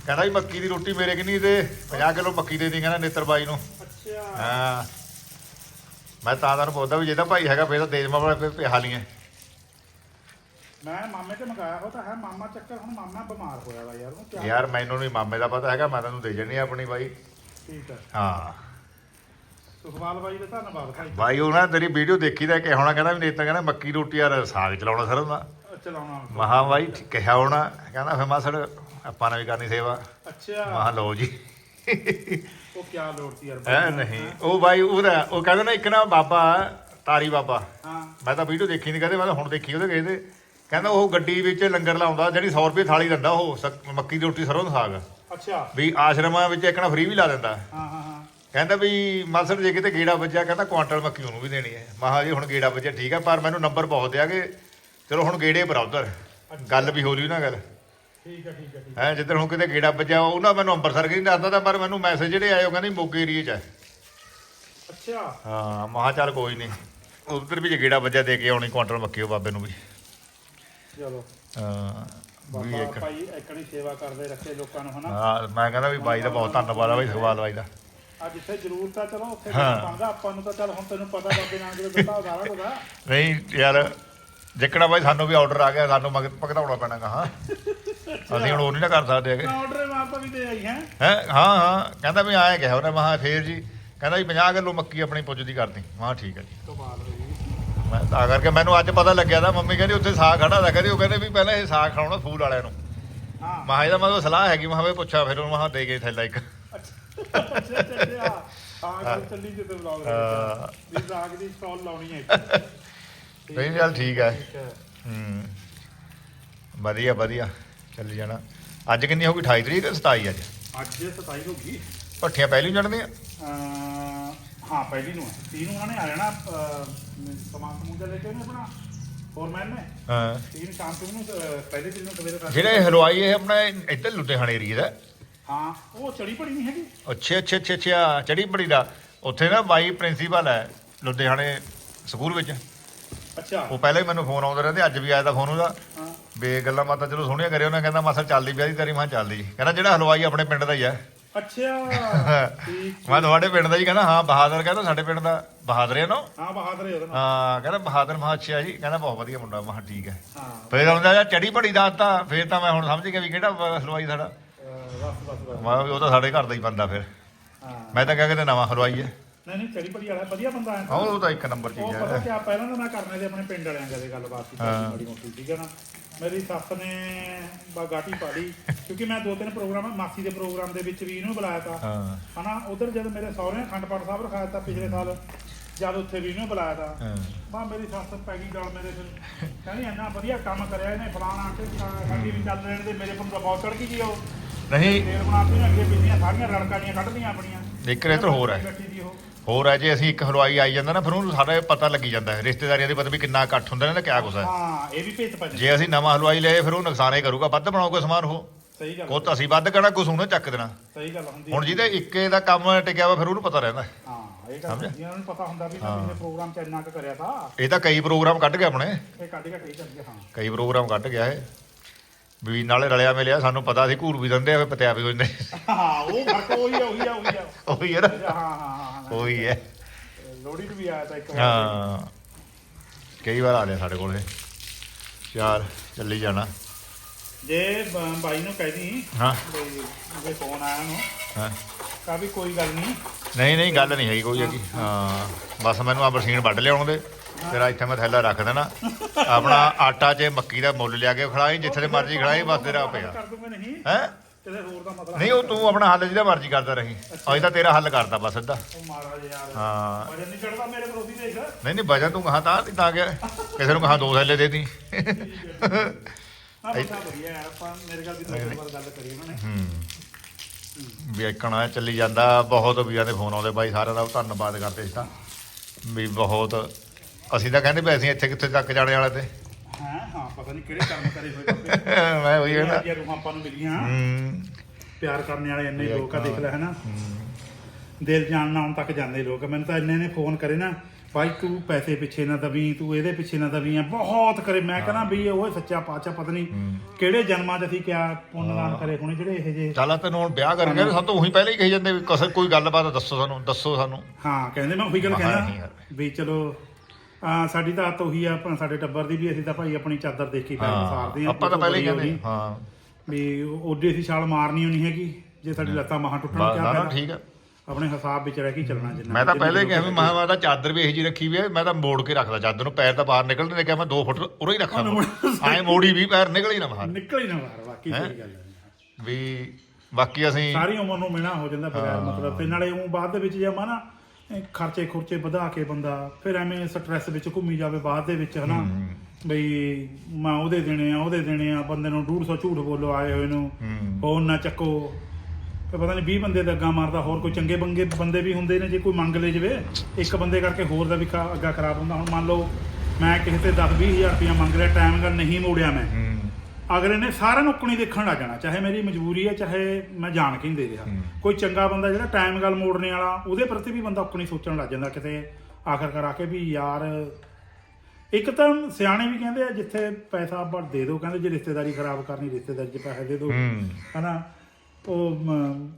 ਕਹਿੰਦਾ ਵੀ ਮੱਕੀ ਦੀ ਰੋਟੀ ਮੇਰੇ ਕਿੰਨੀ ਦੇ 50 ਕਿਲੋ ਮੱਕੀ ਦੇ ਦੀ ਕਹਿੰਦਾ ਨੇਤਰ ਬਾਈ ਨੂੰ। ਅੱਛਾ। ਹਾਂ। ਮੈਂ ਤਾਂ ਤੁਹਾਨੂੰ ਪੁੱਛਦਾ ਵੀ ਜੇ ਤਾਂ ਭਾਈ ਹੈਗਾ ਫੇਰ ਤਾਂ ਤੇਜ ਮਾਮਲਾ ਪਿਹਾ ਲੀਏ ਮੈਂ ਮਾਮੇ ਤੇ ਮੰਗਾਇਆ ਉਹ ਤਾਂ ਹੈ ਮਾਮਾ ਚੱਕਰ ਹੁਣ ਮਾਮਾ ਬਿਮਾਰ ਹੋਇਆ ਵਾ ਯਾਰ ਉਹਨੂੰ ਕਿਆ ਯਾਰ ਮੈਨੂੰ ਨਹੀਂ ਮਾਮੇ ਦਾ ਪਤਾ ਹੈਗਾ ਮੈਂ ਤੈਨੂੰ ਦੇ ਜਣੀ ਆਪਣੀ ਬਾਈ। ਠੀਕ ਹੈ ਹਾਂ। ਸੁਖਵਾਲ ਬਾਈ ਦਾ ਧੰਨਵਾਦ ਭਾਈ। ਬਾਈ ਉਹਨਾਂ ਤੇਰੀ ਵੀਡੀਓ ਦੇਖੀ ਤਾਂ ਕਿਹਾ ਹੋਣਾ ਕਹਿੰਦਾ ਵੀ ਨੇਤਾ ਕਹਿੰਦਾ ਮੱਕੀ ਰੋਟੀ ਯਾਰ ਸਾਗ ਚਲਾਉਣਾ ਸਰੋਂ ਦਾ ਚਲਾਉਣਾ ਮਹਾ ਬਾਈ ਕਿਹਾ ਹੋਣਾ ਕਹਿੰਦਾ ਫੇ ਮਾਸੜ ਆਪਾਂ ਨੇ ਵੀ ਕਰਨੀ ਸੇਵਾ। ਅੱਛਾ। ਮਹਾ ਲਓ ਜੀ। ਉਹ ਕਿਆ ਲੋੜ ਸੀ ਯਾਰ ਹੈ ਨਹੀਂ ਉਹ ਬਾਈ ਉਹਦਾ ਉਹ ਕਹਿੰਦਾ ਨਾ ਇੱਕ ਨਾ ਬਾਬਾ ਤਾਰੀ ਬਾਬਾ। ਹਾਂ। ਮੈਂ ਤਾਂ ਵੀਡੀਓ ਦੇਖੀ ਨਹੀਂ ਕਦੇ ਮੈਂ ਤਾਂ ਹੁਣ ਦੇਖੀ ਉਹਦੇ ਗਏ ਤੇ। ਕਹਿੰਦਾ ਉਹ ਗੱਡੀ ਵਿੱਚ ਲੰਗਰ ਲਾਉਂਦਾ ਜਿਹੜੀ 100 ਰੁਪਏ ਥਾਲੀ ਦਿੰਦਾ ਉਹ ਮੱਕੀ ਦੀ ਰੋਟੀ ਸਰੋਂ ਦਾ ਸਾਗ। ਅੱਛਾ। ਵੀ ਆਸ਼ਰਮਾਂ ਵਿੱਚ ਇੱਕ ਨਾ ਫ੍ਰੀ ਵੀ ਲਾ ਦਿੰਦਾ। ਹਾਂ ਹਾਂ ਹਾਂ। ਕਹਿੰਦਾ ਵੀ ਮਾਸੜ ਜੇ ਕਿਤੇ ਗੇੜਾ ਵੱਜਿਆ ਕਹਿੰਦਾ ਕੁਆਂਟਲ ਮੱਕੀ ਉਹਨੂੰ ਵੀ ਦੇਣੀ ਹੈ। ਮਹਾ ਜੀ ਹੁਣ ਗੇੜਾ ਵੱਜਿਆ ਠੀਕ ਹੈ ਪਰ ਮੈਨੂੰ ਨੰਬਰ ਬਹੁਤ ਕਿ ਚਲੋ ਹੁਣ ਗੇੜੇ ਬਰਾਬਰ ਗੱਲ ਵੀ ਹੋ ਲਈ ਨਾ ਗੱਲ। ਠੀਕ ਹੈ ਠੀਕ ਹੈ ਹੈ। ਜਿੱਦਣ ਹੁਣ ਕਿਤੇ ਗੇੜਾ ਵੱਜਿਆ ਉਹਨਾਂ ਮੈਨੂੰ ਅੰਮ੍ਰਿਤਸਰ ਕੀ ਦੱਸਦਾ ਤਾਂ ਪਰ ਮੈਨੂੰ ਮੈਸੇਜ ਜਿਹੜੇ ਆਏ ਉਹ ਕਹਿੰਦੇ ਮੋਗੇ ਏਰੀਏ 'ਚ ਹੈ। ਅੱਛਾ। ਹਾਂ ਮਹਾ ਚੱਲ ਕੋਈ ਨਹੀਂ ਉਧਰ ਵੀ ਜੇ ਗੇੜਾ ਵੱਜਿਆ ਦੇ ਕੇ ਆਉਣੀ ਕੁਆਂਟਲ ਮੱਕੀ ਉਹ ਬਾਬੇ ਨੂੰ ਵੀ। ਚਲੋ। ਹਾਂ ਵੀ ਇੱਕ ਭਾਈ ਸੇਵਾ ਕਰਦੇ ਰੱਖੇ ਲੋਕਾਂ ਨੂੰ ਹਨਾ? ਹਾਂ ਮੈਂ ਕਹਿੰਦਾ ਵੀ ਬਾਈ ਦਾ ਬਹੁਤ ਧੰਨਵਾਦ ਆ ਬਾਈ ਸਵਾਲ ਬਾਈ ਦਾ। ਆ ਜਿੱਥੇ ਜ਼ਰੂਰਤ ਆ ਚਲੋ ਉੱਥੇ ਹਾਂ। ਪਾਉਂਦਾ ਆਪਾਂ ਨੂੰ ਤਾਂ ਚੱਲ ਹੁਣ ਤੈਨੂੰ ਪਤਾ ਬਾਬੇ ਨਾਨਕ ਦੇ ਦਿੱਤਾ ਸਾਰਾ ਕੁਝ ਆ ਨਹੀਂ ਯਾਰ ਜਿੱਕਣਾ ਬਾਈ ਸਾਨੂੰ ਵੀ ਆਰਡਰ ਆ ਗਿਆ ਸਾਨੂੰ ਮਗ ਭਗਤਾਉਣਾ ਪੈਣਾ ਗਾ ਹਾਂ। ਅਸੀਂ ਹੁਣ ਉਹ ਨਹੀਂ ਨਾ ਕਰ ਸਕਦੇ ਹੈਗੇ। ਆਰਡਰ ਮਾਪਾ ਵੀ ਦੇ ਆਈ ਹੈ। ਹੈ? ਹਾਂ ਹਾਂ। ਕਹਿੰਦਾ ਵੀ ਆਏ ਕਿਹਾ ਉਹਨੇ ਮਹਾ ਫੇਰ ਜੀ ਕਹਿੰਦਾ ਵੀ 50 ਕਿਲੋ ਮੱਕੀ ਆਪਣੀ ਪੁੱਜਦੀ ਕਰਦੀ। ਮਹਾ ਠੀਕ ਹੈ ਜੀ। ਕਮਾਲ ਹੋਈ ਮੈਂ ਤਾਂ ਕਰਕੇ ਮੈਨੂੰ ਅੱਜ ਪਤਾ ਲੱਗਿਆ ਤਾਂ ਮੰਮੀ ਕਹਿੰਦੀ ਉੱਥੇ ਸਾਗ ਖੜਾ ਦਾ ਕਹਿੰਦੀ ਉਹ ਕਹਿੰਦੇ ਵੀ ਪਹਿਲਾਂ ਇਹ ਸਾਗ ਖਾਣਾ ਫੂਲ ਵਾਲਿਆਂ ਨੂੰ। ਹਾਂ। ਮਹਾ ਇਹਦਾ ਮਤਲਬ ਸਲਾਹ ਹੈਗੀ ਮਹਾ ਵੀ ਪੁੱਛਿਆ ਫਿਰ ਉਹ ਮਹਾ ਦੇ ਗਏ ਥੈਲਾ ਇੱਕ। ਅੱਛਾ ਅੱਛਾ ਅੱਛਾ ਹਾਂ। ਗੱਲ ਚੱਲੀ ਜਿੱਤੇ ਵਲੌਗ ਦੇ ਹਾਂ। ਵਿੱਚ ਵੀ ਰਾਗ ਦੀ ਸਟਾਲ ਲਾਉਣੀ ਹੈ ਇੱਕ। ਨਹੀਂ ਚੱਲ ਠੀਕ ਹੈ। ਹੈ। ਵਧੀਆ ਵਧੀਆ ਚੱਲੀ ਜਾਣਾ। ਅੱਜ ਕਿੰਨੀ ਹੋ ਗਈ? 28 ਤਰੀਕ 27 ਅੱਜ? ਅੱਜ 27 ਹੋ ਗਈ। ਭੱਠੀਆਂ ਪਹਿਲੀ ਚੜਦੀਆਂ ਅਹ ਹਾਂ ਪਹਿਲੀ ਨੂੰ ਤੀਨ ਉਹਨਾਂ ਨੇ ਆ ਜਾਣਾ ਸਮਾਨ ਸਮੂਨ ਜਿਹਾ ਲੈ ਕੇ ਉਹਨੇ ਆਪਣਾ ਫੋਰਮੈਨ ਨੇ ਹਾਂ। ਤੀਨ ਸ਼ਾਮ ਨੂੰ ਪਹਿਲੇ ਦਿਨ ਨੂੰ ਸਵੇਰੇ ਜਿਹੜੇ ਹਲਵਾਈ ਇਹ ਆਪਣਾ ਇੱਧਰ ਲੁਧਿਆਣੇ ਏਰੀਏ ਦਾ। ਹਾਂ ਉਹ ਚੜੀ ਪੜੀ ਨਹੀਂ ਹੈਗੀ? ਅੱਛਾ ਅੱਛਾ ਅੱਛਾ ਅੱਛਾ ਚੜੀ ਬੜੀ ਦਾ। ਉੱਥੇ ਨਾ ਬਾਈ ਪ੍ਰਿੰਸੀਪਲ ਹੈ ਲੁਧਿਆਣੇ ਸਕੂਲ ਵਿੱਚ। ਅੱਛਾ। ਉਹ ਪਹਿਲਾਂ ਹੀ ਮੈਨੂੰ ਫੋਨ ਆਉਂਦਾ ਰਹਿੰਦੇ ਅੱਜ ਵੀ ਆਇਆ ਤਾਂ ਫੋਨ ਉਹਦਾ। ਹਾਂ। ਵੀ ਗੱਲਾਂ ਬਾਤਾਂ ਚਲੋ ਸੋਹਣੀਆਂ ਕਰਿਓ ਉਹਨੇ ਕਹਿੰਦਾ ਮਾਸਾ ਚੱਲਦੀ ਪਿਆ ਦੀ ਤੇਰੀ ਮਾਂ ਚੱਲਦੀ। ਕਹਿੰਦਾ ਜਿਹੜਾ ਹਲਵਾਈ ਆਪਣੇ ਪਿੰਡ ਦਾ ਹੀ ਹੈ ਅੱਛਾ। ਠੀਕ ਮੈਂ ਤੁਹਾਡੇ ਪਿੰਡ ਦਾ ਹੀ? ਕਹਿੰਦਾ ਹਾਂ ਬਹਾਦਰ ਕਹਿੰਦਾ ਸਾਡੇ ਪਿੰਡ ਦਾ। ਬਹਾਦਰ ਹੈ ਨਾ? ਹਾਂ ਬਹਾਦਰ ਹੈ ਉਹਦਾ ਨਾਮ। ਹਾਂ ਕਹਿੰਦਾ ਬਹਾਦਰ ਮਹਾ ਅੱਛਾ ਜੀ। ਕਹਿੰਦਾ ਬਹੁਤ ਵਧੀਆ ਮੁੰਡਾ ਮਹਾ ਠੀਕ ਹੈ। ਹਾਂ। ਫੇਰ ਆਉਂਦਾ ਜਾਂ ਚੜੀ ਬੜੀ ਦਾ ਤਾਂ ਫੇਰ ਤਾਂ ਮੈਂ ਹੁਣ ਸਮਝ ਗਿਆ ਵੀ ਕਿਹੜਾ ਹਲਵਾਈ ਸਾਡਾ। ਬਸ ਬਸ ਬਸ। ਮੈਂ ਕਿਹਾ ਉਹ ਤਾਂ ਸਾਡੇ ਘਰ ਦਾ ਹੀ ਬੰਦਾ ਫਿਰ। ਹਾਂ। ਮੈਂ ਤਾਂ ਕਿਹਾ ਕਿਤੇ ਨਵਾਂ ਹਲਵਾਈ ਹੈ ਨਹੀਂ ਨਹੀਂ ਚੜੀ ਪੜੀ ਵਾਲਾ ਵਧੀਆ ਬੰਦਾ ਹੈ। ਆਹ ਉਹ ਤਾਂ ਇੱਕ ਨੰਬਰ ਉਹ ਚੀਜ਼ ਪਤਾ ਹੈ ਕਿਆ ਪਹਿਲਾਂ ਤਾਂ ਮੈਂ ਕਰਨੇ ਦੇ ਆਪਣੇ ਪਿੰਡ ਵਾਲਿਆਂ ਕਦੇ ਗੱਲਬਾਤ ਕੀਤੀ ਹਾਂ। ਬੜੀ ਮੋਟੀ ਠੀਕ ਹੈ ਨਾ? ਮੇਰੀ ਸੱਸ ਨੇ ਬਾ ਗਾਟੀ ਪਾ ਲਈ ਕਿਉਂਕਿ ਮੈਂ ਦੋ ਤਿੰਨ ਪ੍ਰੋਗਰਾਮ ਮਾਸੀ ਦੇ ਪ੍ਰੋਗਰਾਮ ਦੇ ਵਿੱਚ ਵੀ ਇਹਨੂੰ ਬੁਲਾਇਆ ਤਾ। ਹਾਂ। ਹਨਾ ਉਧਰ ਜਦ ਮੇਰੇ ਸਹੁਰੇ ਨੇ ਖੰਡ ਪਾਠ ਸਾਹਿਬ ਰਖਾਇਆ ਤਾ ਪਿਛਲੇ ਸਾਲ ਜਦ ਉੱਥੇ ਵੀ ਇਹਨੂੰ ਬੁਲਾਇਆ ਤਾ। ਹਾਂ। ਮਾ ਮੇਰੀ ਸੱਸ ਪੈ ਗਈ ਗੱਲ ਮੇਰੇ ਫਿਰ ਕਹਿੰਦੀ ਇੰਨਾ ਵਧੀਆ ਕੰਮ ਕਰਿਆ ਇਹਨੇ ਫਲਾਣਾ ਤੇ ਸਾਡੀ ਵੀ ਚੱਲ ਰਹਿਣ ਦੇ ਮੇਰੇ ਕੋਲ ਤਾਂ ਬਹੁਤ ਚੜ ਗਈ ਜੀ ਉਹ। ਨਹੀਂ। ਤੇਲ ਬਣਾਤੀ ਨੇ ਅੱਗੇ ਪਿੱਛੇ ਸਾਰੀਆਂ ਰੜਕਾਂ ਦੀਆਂ ਕੱਢਦੀਆਂ ਆਪਣੀਆਂ। ਇੱਕ ਰੇਤਰ ਹੋਰ ਹੈ। ਗੱਟੀ ਦੀ ਉਹ। ਹੋਰ ਹੈ ਜੇ ਅਸੀਂ ਇੱਕ ਹਲਵਾਈ ਆਈ ਜਾਂਦਾ ਨਾ ਫਿਰ ਉਹਨੂੰ ਸਾਰਾ ਪਤਾ ਲੱਗੀ ਜਾਂਦਾ ਹੈ ਰਿਸ਼ਤੇਦਾਰੀਆਂ ਦੇ ਪਤਾ ਵੀ ਕਿੰਨਾ ਇਕੱਠ ਹੁੰਦਾ ਨੇ ਕਿਆ ਕੁਛ ਹੈ। ਹਾਂ ਇਹ ਵੀ ਭੇਤ ਭਜਨ ਜੇ ਅਸੀਂ ਨਵਾਂ ਹਲਵਾਈ ਲਏ ਫਿਰ ਉਹ ਨੁਕਸਾਨ ਕਰੂਗਾ ਵੱਧ ਬਣਾਓਗੇ ਸਮਾਨ ਉਹ। ਸਹੀ ਗੱਲ ਉਹ ਤਾਂ ਅਸੀਂ ਵੱਧ ਕਹਿਣਾ ਕੁਛ ਉਹਨੇ ਚੱਕ ਦੇਣਾ। ਸਹੀ ਗੱਲ ਹੁੰਦੀ ਹੁਣ ਜਿਹਦੇ ਇੱਕੇ ਦਾ ਕੰਮ ਟਿਕਿਆ ਵਾ ਫਿਰ ਉਹਨੂੰ ਪਤਾ ਰਹਿੰਦਾ ਹਾਂ। ਇਹ ਗੱਲ? ਹੁੰਦੀ ਉਹਨਾਂ ਨੂੰ ਪਤਾ ਹੁੰਦਾ ਵੀ ਪਿਛਲੇ ਪ੍ਰੋਗਰਾਮ ਚ ਇੰਨਾ ਕੁ ਕਰਿਆ ਤਾ। ਇਹ ਤਾਂ ਕਈ ਪ੍ਰੋਗਰਾਮ ਕੱਢ ਗਿਆ ਆਪਣੇ। ਇਹ ਕੱਢ ਕੇ ਠੀਕ ਕਰਦੀ ਹਾਂ। ਕਈ ਪ੍ਰੋਗਰਾਮ ਕੱਢ ਗਿਆ ਇਹ। ਵੀ ਨਾਲੇ ਰਲਿਆ ਮਿਲਿਆ ਸਾਨੂੰ ਪਤਾ ਸੀ ਘੂਰ ਵੀ ਦਿੰਦੇ ਆ ਪਤਿਆ ਵੀ ਹੋ ਜਾਂਦੇ ਹਾਂ ਉਹ ਫ਼ਰਕ ਉਹੀ ਆ ਉਹੀ ਆ ਉਹੀ ਆ। ਉਹੀ ਹੈ ਨਾ। ਹਾਂ ਹਾਂ ਹਾਂ ਹਾਂ ਉਹੀ ਹੈ ਲੋੜੀ ਵੀ ਆਇਆ ਤਾਂ ਇੱਕ ਵਾਰ। ਹਾਂ। ਕਈ ਵਾਰ ਆ ਲਿਆ ਸਾਡੇ ਕੋਲ ਚਾਰ ਚੱਲੀ ਜਾਣਾ। ਜੇ ਬਾਈ ਨੂੰ ਕਹਿਦੀ ਹਾਂ। ਬਈ ਜੇ ਫੋਨ ਆਇਆ ਨੂੰ ਹਾਂ। ਕਾ ਵੀ ਕੋਈ ਗੱਲ ਨਹੀਂ। ਨਹੀਂ ਨਹੀਂ ਗੱਲ ਨਹੀਂ ਹੈਗੀ ਕੋਈ ਹੈਗੀ। ਹਾਂ। ਬਸ ਮੈਨੂੰ ਆ ਬਰਸੀਨ ਵੱਢ ਲਿਆਉਣ ਦੇ। ਤੇਰਾ ਇੱਥੇ ਮੈਂ ਥੈਲਾ ਰੱਖ ਦੇਣਾ। ਆਪਣਾ ਆਟਾ 'ਚ ਮੱਕੀ ਦਾ ਮੁੱਲ ਲਿਆ ਕੇ ਖੜਾਈ ਜਿੱਥੇ ਤੇ ਮਰਜ਼ੀ ਖੜਾਈ ਬਸ ਤੇਰਾ ਪਿਆ ਕਰ ਦੂੰਗਾ ਨਹੀਂ ਹੈ? ਕਿਸੇ ਹੋਰ ਦਾ ਮਤਲਬ ਨਹੀਂ ਉਹ ਤੂੰ ਆਪਣਾ ਹੱਲ ਜਿਹਦਾ ਮਰਜ਼ੀ ਕਰਦਾ ਰਹੀ। ਅਸੀਂ ਤਾਂ ਤੇਰਾ ਹੱਲ ਕਰਦਾ ਬਸ ਸਿੱਧਾ ਉਹ ਮਹਾਰਾਜ ਯਾਰ ਹਾਂ। ਵਜਨ ਨਹੀਂ ਚੜਦਾ ਮੇਰੇ ਵਿਰੋਧੀ ਦੇਖ। ਨਹੀਂ ਨਹੀਂ ਵਜਨ ਤੂੰ ਕਹਾਂ ਤਾਂ ਤਾਂ ਗਿਆ। ਕਿਸੇ ਨੂੰ ਕਹਾਂ ਦੋ ਥੈਲੇ ਦੇ ਦੀ। ਹਾਂ ਬਤਾ ਵਧੀਆ ਯਾਰ ਆਪਾਂ ਮੇਰੇ ਗੱਲ ਵੀ ਦੋ ਤਿੰਨ ਵਾਰ ਗੱਲ ਕਰੀ ਉਹਨਾਂ ਨੇ। ਹੂੰ। ਵੀ ਇੱਕਣਾ ਚੱਲੀ ਜਾਂਦਾ। ਬਹੁਤ ਵੀਰਾਂ ਦੇ ਫੋਨ ਆਉਂਦੇ। ਬਾਈ ਸਾਰਿਆਂ ਦਾ ਧੰਨਵਾਦ ਕਰਦੇ ਇਸ ਤਾਂ ਵੀ ਬਹੁਤ ਅਸੀਂ ਤਾਂ ਕਹਿੰਦੇ ਵੀ ਅਸੀਂ ਇੱਥੇ ਕਿੱਥੇ ਤੱਕ ਜਾਣੇ ਵਾਲੇ ਤੇ। ਹਾਂ? ਹਾਂ ਪਤਾ ਨਹੀਂ ਕਿਹੜੇ ਕਰਮ ਕਰੇ ਹੋਏ ਬਾਬੇ। ਮੈਂ ਉਹੀ ਕਹਿੰਦਾ ਇਹ ਰੂਹਾਂ ਆਪਾਂ ਨੂੰ ਮਿਲੀਆਂ। ਹੂੰ। ਪਿਆਰ ਕਰਨ ਵਾਲੇ ਇੰਨੇ ਲੋਕ ਆ ਦੇਖ ਲੈ ਹਨਾ? ਦਿਲ ਜਾਣਨਾ ਹੁਣ ਤੱਕ ਜਾਂਦੇ ਲੋਕ। ਮੈਨੂੰ ਤਾਂ ਇੰਨੇ ਨੇ ਫੋਨ ਕਰੇ ਨਾ ਭਾਈ ਤੂੰ ਪੈਸੇ ਪਿੱਛੇ ਨਾ ਦਵੀਂ ਤੂੰ ਇਹਦੇ ਪਿੱਛੇ ਨਾ ਦਵੀਂ ਆ ਬਹੁਤ ਕਰੇ। ਮੈਂ ਕਹਿੰਦਾ ਵੀ ਉਹ ਸੱਚਾ ਪਾਤਸ਼ਾਹ ਪਤਾ ਨਹੀਂ ਕਿਹੜੇ ਜਨਮਾਂ 'ਚ ਅਸੀਂ ਕਿਆ ਪੁੰਨਦਾਨ ਕਰੇ ਹੋਣੇ ਜਿਹੜੇ ਇਹ ਜੇ ਚੱਲ ਤੈਨੂੰ ਹੁਣ ਵਿਆਹ ਕਰਨਗੇ ਸਾਨੂੰ ਤਾਂ ਉਹੀ ਪਹਿਲਾਂ ਹੀ ਕਹੀ ਜਾਂਦੇ ਵੀ ਕਸਰ ਕੋਈ ਗੱਲਬਾਤ ਦੱਸੋ ਸਾਨੂੰ ਦੱਸੋ ਸਾਨੂੰ। ਹਾਂ ਕਹਿੰਦੇ ਮੈਂ ਉਹੀ ਗੱਲ ਕਹਿੰਦਾ ਯਾਰ। ਵੀ ਚਲੋ ਆ ਸਾਡੀ ਤਾਂ ਆਦਤ ਉਹੀ ਆ ਆਪਣਾ ਸਾਡੇ ਟੱਬਰ ਦੀ ਵੀ ਅਸੀਂ ਤਾਂ ਭਾਈ ਆਪਣੀ ਚਾਦਰ ਦੇਖ ਕੇ ਪੈਰ ਸਾਰਦੇ ਆ ਆਪਾਂ ਤਾਂ ਪਹਿਲਾਂ ਹੀ ਕਹਿੰਦੇ ਹਾਂ। ਵੀ ਉਹਦੇ ਅਸੀਂ ਛਾਲ ਮਾਰਨੀ ਹੋਣੀ ਹੈਗੀ ਜੇ ਸਾਡੀ ਲੱਤਾਂ ਮਾਹਾਂ ਟੁੱਟਣ ਕਿਆ ਫਾਇਦਾ? ਠੀਕ ਆ। ਆਪਣੇ ਹਿਸਾਬ ਵਿੱਚ ਰਹਿ ਕੇ ਚੱਲਣਾ ਜਿੰਨਾ ਮੈਂ ਤਾਂ ਪਹਿਲਾਂ ਕਿਹਾ ਵੀ ਮਹਾਂ ਮੈਂ ਤਾਂ ਚਾਦਰ ਵੀ ਇਹੋ ਜੀ ਰੱਖੀ ਵੀ ਹੈ ਮੈਂ ਤਾਂ ਮੋੜ ਕੇ ਰੱਖਦਾ ਚਾਦਰ ਨੂੰ ਪੈਰ ਤਾਂ ਬਾਹਰ ਨਿਕਲਦੇ ਨੇ ਕਿਹਾ ਮੈਂ 2 ਫੁੱਟ ਉਰੇ ਹੀ ਰੱਖਾਂ ਐ ਮੋੜੀ ਵੀ ਪੈਰ ਨਿਕਲ ਹੀ ਨਾ ਬਾਹਰ। ਨਿਕਲ ਹੀ ਨਾ ਬਾਹਰ ਵਾਕਈ ਸਹੀ ਗੱਲ ਹੈ। ਵੀ ਬਾਕੀ ਅਸੀਂ ਸਾਰੀ ਉਮਰ ਨੂੰ ਮਿਹਣਾ ਹੋ ਜਾਂਦਾ ਬਗੈਰ ਮਤਲਬ ਤੇ ਨਾਲੇ ਉਹ ਬਾਅਦ ਦੇ ਵਿੱਚ ਨਾ ਇਹ ਖਰਚੇ ਖੁਰਚੇ ਵਧਾ ਕੇ ਬੰਦਾ ਫਿਰ ਐਵੇਂ ਸਟ੍ਰੈਸ ਵਿੱਚ ਘੁੰਮੀ ਜਾਵੇ ਬਾਅਦ ਦੇ ਵਿੱਚ ਹਨਾ? ਬਈ ਮੈਂ ਉਹਦੇ ਦੇਣੇ ਆ ਉਹਦੇ ਦੇਣੇ ਆ ਬੰਦੇ ਨੂੰ 150 ਝੂਠ ਬੋਲੋ ਆਏ ਹੋਏ ਨੂੰ ਫੋਨ ਨਾ ਚੱਕੋ। ਤੇ ਪਤਾ ਨਹੀਂ 20 ਬੰਦੇ ਦਾ ਅੱਗਾ ਮਾਰਦਾ ਹੋਰ ਕੋਈ ਚੰਗੇ ਬੰਗੇ ਬੰਦੇ ਵੀ ਹੁੰਦੇ ਨੇ ਜੇ ਕੋਈ ਮੰਗ ਲੈ ਜਵੇ ਇੱਕ ਬੰਦੇ ਕਰਕੇ ਹੋਰ ਦਾ ਵੀ ਅੱਗਾ ਖਰਾਬ ਹੁੰਦਾ। ਹੁਣ ਮੰਨ ਲਓ ਮੈਂ ਕਿਸੇ ਤੇ 10 20000 ਰੁਪਇਆ ਮੰਗ ਲਿਆ ਟਾਈਮ ਗੱਲ ਨਹੀਂ ਮੋੜਿਆ ਮੈਂ। ਅਗਲੇ ਨੇ ਸਾਰਿਆਂ ਨੂੰ ਦੇਖਣ ਲੱਗ ਜਾਣਾ ਚਾਹੇ ਮੇਰੀ ਮਜਬੂਰੀ ਹੈ ਚਾਹੇ ਮੈਂ ਜਾਣ ਕੇ ਨਹੀਂ ਦੇ ਰਿਹਾ। ਕੋਈ ਚੰਗਾ ਬੰਦਾ ਜਿਹੜਾ ਟਾਈਮ ਗੱਲ ਮੋੜਨੇ ਵਾਲਾ ਉਹਦੇ ਪ੍ਰਤੀ ਵੀ ਬੰਦਾ ਉਕਣੀ ਸੋਚਣ ਲੱਗ ਜਾਂਦਾ ਕਿਤੇ ਆਖਰਕਾਰ ਆ ਕੇ ਵੀ ਯਾਰ ਇੱਕ ਤਾਂ ਸਿਆਣੇ ਵੀ ਕਹਿੰਦੇ ਆ ਜਿੱਥੇ ਪੈਸਾ ਆਪਾਂ ਦੇ ਦਿਓ ਕਹਿੰਦੇ ਜੇ ਰਿਸ਼ਤੇਦਾਰੀ ਖਰਾਬ ਕਰਨੀ ਰਿਸ਼ਤੇਦਾਰੀ 'ਚ ਪੈਸੇ ਦੇ ਦਿਓ ਹਨਾ? ਉਹ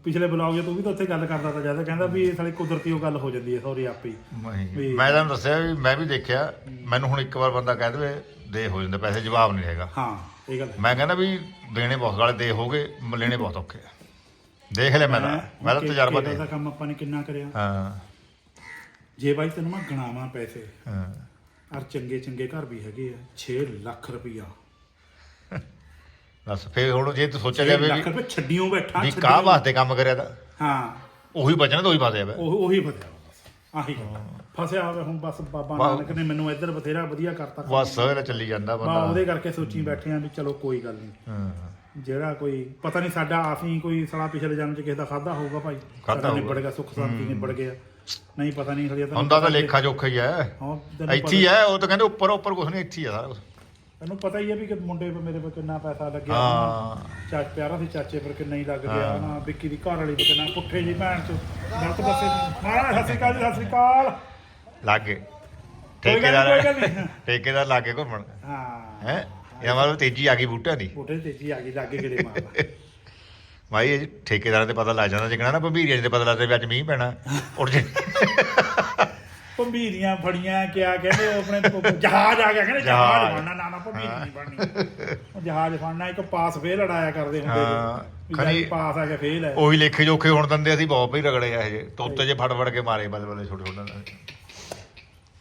ਪਿਛਲੇ ਬਲੌਗ 'ਚ ਤੂੰ ਵੀ ਤਾਂ ਉੱਥੇ ਗੱਲ ਕਰਦਾ ਤਾਂ ਜ਼ਿਆਦਾ ਕਹਿੰਦਾ ਵੀ ਇਹ ਸਾਲੀ ਕੁਦਰਤੀ ਉਹ ਗੱਲ ਹੋ ਜਾਂਦੀ ਹੈ ਸੌਰੀ ਆਪੇ ਹੀ। ਮੈਂ ਤੁਹਾਨੂੰ ਦੱਸਿਆ ਵੀ ਮੈਂ ਵੀ ਦੇਖਿਆ ਮੈਨੂੰ ਹੁਣ ਇੱਕ ਵਾਰ ਬੰਦਾ ਕਹਿ ਦੇਵੇ ਦੇ ਹੋ ਜਾਂਦੇ ਪੈਸੇ ਜਵਾਬ ਨਹੀਂ ਹੈਗਾ। ਹਾਂ। ਇਹ ਗੱਲ ਹੈ। ਮੈਂ ਕਹਿੰਦਾ ਵੀ ਦੇਣੇ ਬਹੁਤ ਵਾਲੇ ਦੇ ਹੋਗੇ ਲੈਣੇ ਬਹੁਤ ਔਖੇ ਆ। ਦੇਖ ਲਿਆ ਮੈਂ ਤਾਂ। ਮੈਂ ਤਾਂ ਕਿ- ਤਜਰਬਾ ਕੇਰਲ ਦੇ ਦਾ ਕੰਮ ਆਪਾਂ ਨੇ ਕਿੰਨਾ ਕਰਿਆ। ਹਾਂ। ਜੇ ਬਾਈ ਤੈਨੂੰ ਮੈਂ ਗਣਾਵਾਂ ਪੈਸੇ ਹਾਂ। ਔਰ ਚੰਗੇ ਚੰਗੇ ਘਰ ਵੀ ਹੈਗੇ ਆ 6 ਲੱਖ ਰੁਪਈਆ। ਬਸ ਫੇਰ ਹੁਣ ਜੇ ਤੂੰ ਸੋਚਿਆ 6 ਜਾਵੇ ਲੱਖ ਵੀ ਰੁਪਏ ਛੱਡਿਓ ਬੈਠਾ ਵੀ ਛੱਡਿਓ। ਕਾਹ ਵਾਸਤੇ ਕੰਮ ਕਰਿਆ ਤਾਂ। ਹਾਂ। ਉਹੀ ਬਚਣਾ ਤਾਂ ਉਹੀ ਫਸਿਆ ਵਾ ਉਹ ਉਹੀ ਬਸ ਆਹੀ ਗੱਲ। ਫਸਿਆ ਹੋਵੇ ਹੁਣ ਬਸ ਬਾਬਾ। ਨਾਨਕ ਨੇ ਮੈਨੂੰ ਇੱਧਰ ਬਥੇਰਾ ਵਧੀਆ ਕਰਤਾ ਬਸ ਇਹਦਾ ਚੱਲੀ ਜਾਂਦਾ ਬਾ ਬੰਦਾ ਉਹਦੇ ਕਰਕੇ ਸੋਚੀ ਬੈਠੇ ਆ ਵੀ ਚਲੋ ਕੋਈ ਗੱਲ ਨਹੀਂ ਹਾਂ ਜਿਹੜਾ ਕੋਈ ਪਤਾ ਨਹੀਂ ਸਾਡਾ ਅਸੀਂ ਕੋਈ ਸਾਲਾ ਪਿਛਲੇ ਜਨਮ ਚ ਕਿਸੇ ਦਾ ਖਾਦਾ ਹੋਊਗਾ ਭਾਈ। ਖਾਧਾ ਸਾਡਾ ਹੋਊਗਾ। ਨਿਬੜ ਗਿਆ ਸੁੱਖ ਸ਼ਾਂਤੀ ਨਿਬੜ ਗਿਆ। ਨਹੀਂ ਪਤਾ ਨਹੀਂ ਹਜੇ ਹੁੰਦਾ ਤਾਂ ਲੇਖਾ ਜੋਖਾ ਹੀ ਹੈ ਹਾਂ ਤੈਨੂੰ ਇੱਥੇ ਹੀ ਹੈ ਉਹ ਤਾਂ ਕਹਿੰਦੇ ਉੱਪਰ ਉੱਪਰ ਕੁਝ ਨਹੀਂ ਇੱਥੇ ਹੀ ਆ ਸਾਰਾ ਕੁਝ ਤੈਨੂੰ ਪਤਾ ਹੀ ਹੈ ਵੀ ਕਿ ਮੁੰਡੇ ਪੇ ਮੇਰੇ ਪੇ ਕਿੰਨਾ ਪੈਸਾ ਲੱਗਿਆ ਹਾਂ। ਚਾਚ ਪਿਆਰਾ ਸੀ ਚਾਚੇ ਪਰ ਕਿੰਨਾ ਹੀ ਲੱਗ ਗਿਆ ਨਾ ਵਿੱਕੀ ਦੀ ਘਰ ਵਾਲੀ ਪਰ ਕਿੰਨਾ ਪੁੱਠੇ ਜੀ ਭੈਣ ਚ ਗਲਤ ਪਾਸੇ ਮਹਾਰਾਜ ਸਤਿ ਸ਼੍ਰੀ ਅਕਾਲ ਜੀ ਸਤਿ ਸ਼੍ਰੀ ਅਕਾਲ। ਲੱਗੇ। ਗੱਲ ਗੱਲ ਠੇਕੇਦਾਰ। ਠੇਕੇਦਾਰ ਲਾਗੇ ਘੁੰਮਣ। ਹਾਂ। ਹੈ? ਇਹ ਮਤਲਬ ਤੇਜ਼ੀ ਆ ਗਈ ਬੂਟਿਆਂ ਦੀ। ਪੁੱਠੇ ਤੇਜੀ ਆ ਗਈ ਲਾਗੇ ਕਿਤੇ ਮਾਰਦਾ। ਭਾਈ ਇਹ ਠੇਕੇਦਾਰਾਂ ਤੇ ਪਤਾ ਲੱਗ ਜਾਂਦਾ ਜਿਕਣਾ ਨਾ ਭੰਬੀਰੀਆਂ ਤੇ ਪਤਾ ਲੱਗਦਾ ਵੀ ਅੱਜ ਮੀਂਹ ਪੈਣਾ। ਉੱਡ ਜੇ। ਭੰਬੀਰੀਆਂ ਫੜੀਆਂ ਕਿਆ ਕਹਿੰਦੇ ਉਹ ਆਪਣੇ ਜਹਾਜ਼ ਆ ਗਿਆ ਕਹਿੰਦੇ ਜਹਾਜ਼। ਫੜਨਾ ਨਾ ਨਾ ਭੰਬੀਰੀ ਨਹੀਂ ਫੜਨੀ। ਉਹ ਜਹਾਜ਼ ਫੜਨਾ ਇੱਕ ਪਾਸ ਫੇਲ ਲੜਾਇਆ ਕਰਦੇ ਹੁੰਦੇ ਹਾਂ, ਸੀ ਖਣੀ ਪਾਸ ਆ ਕੇ ਫੇਲ ਹੈ ਉਹੀ ਲੇਖੇ ਜੋਖੇ ਹੁਣ ਦੰਦੇ ਅਸੀਂ ਬਹੁਤ ਭਈ ਰਗੜੇ ਆ ਇਹ ਤੋਤੇ ਜੇ ਫੜ ਫੜ ਕੇ ਮਾਰੇ ਬਲੇ ਬਲੇ ਛੋਟੇ ਛੋਟੇ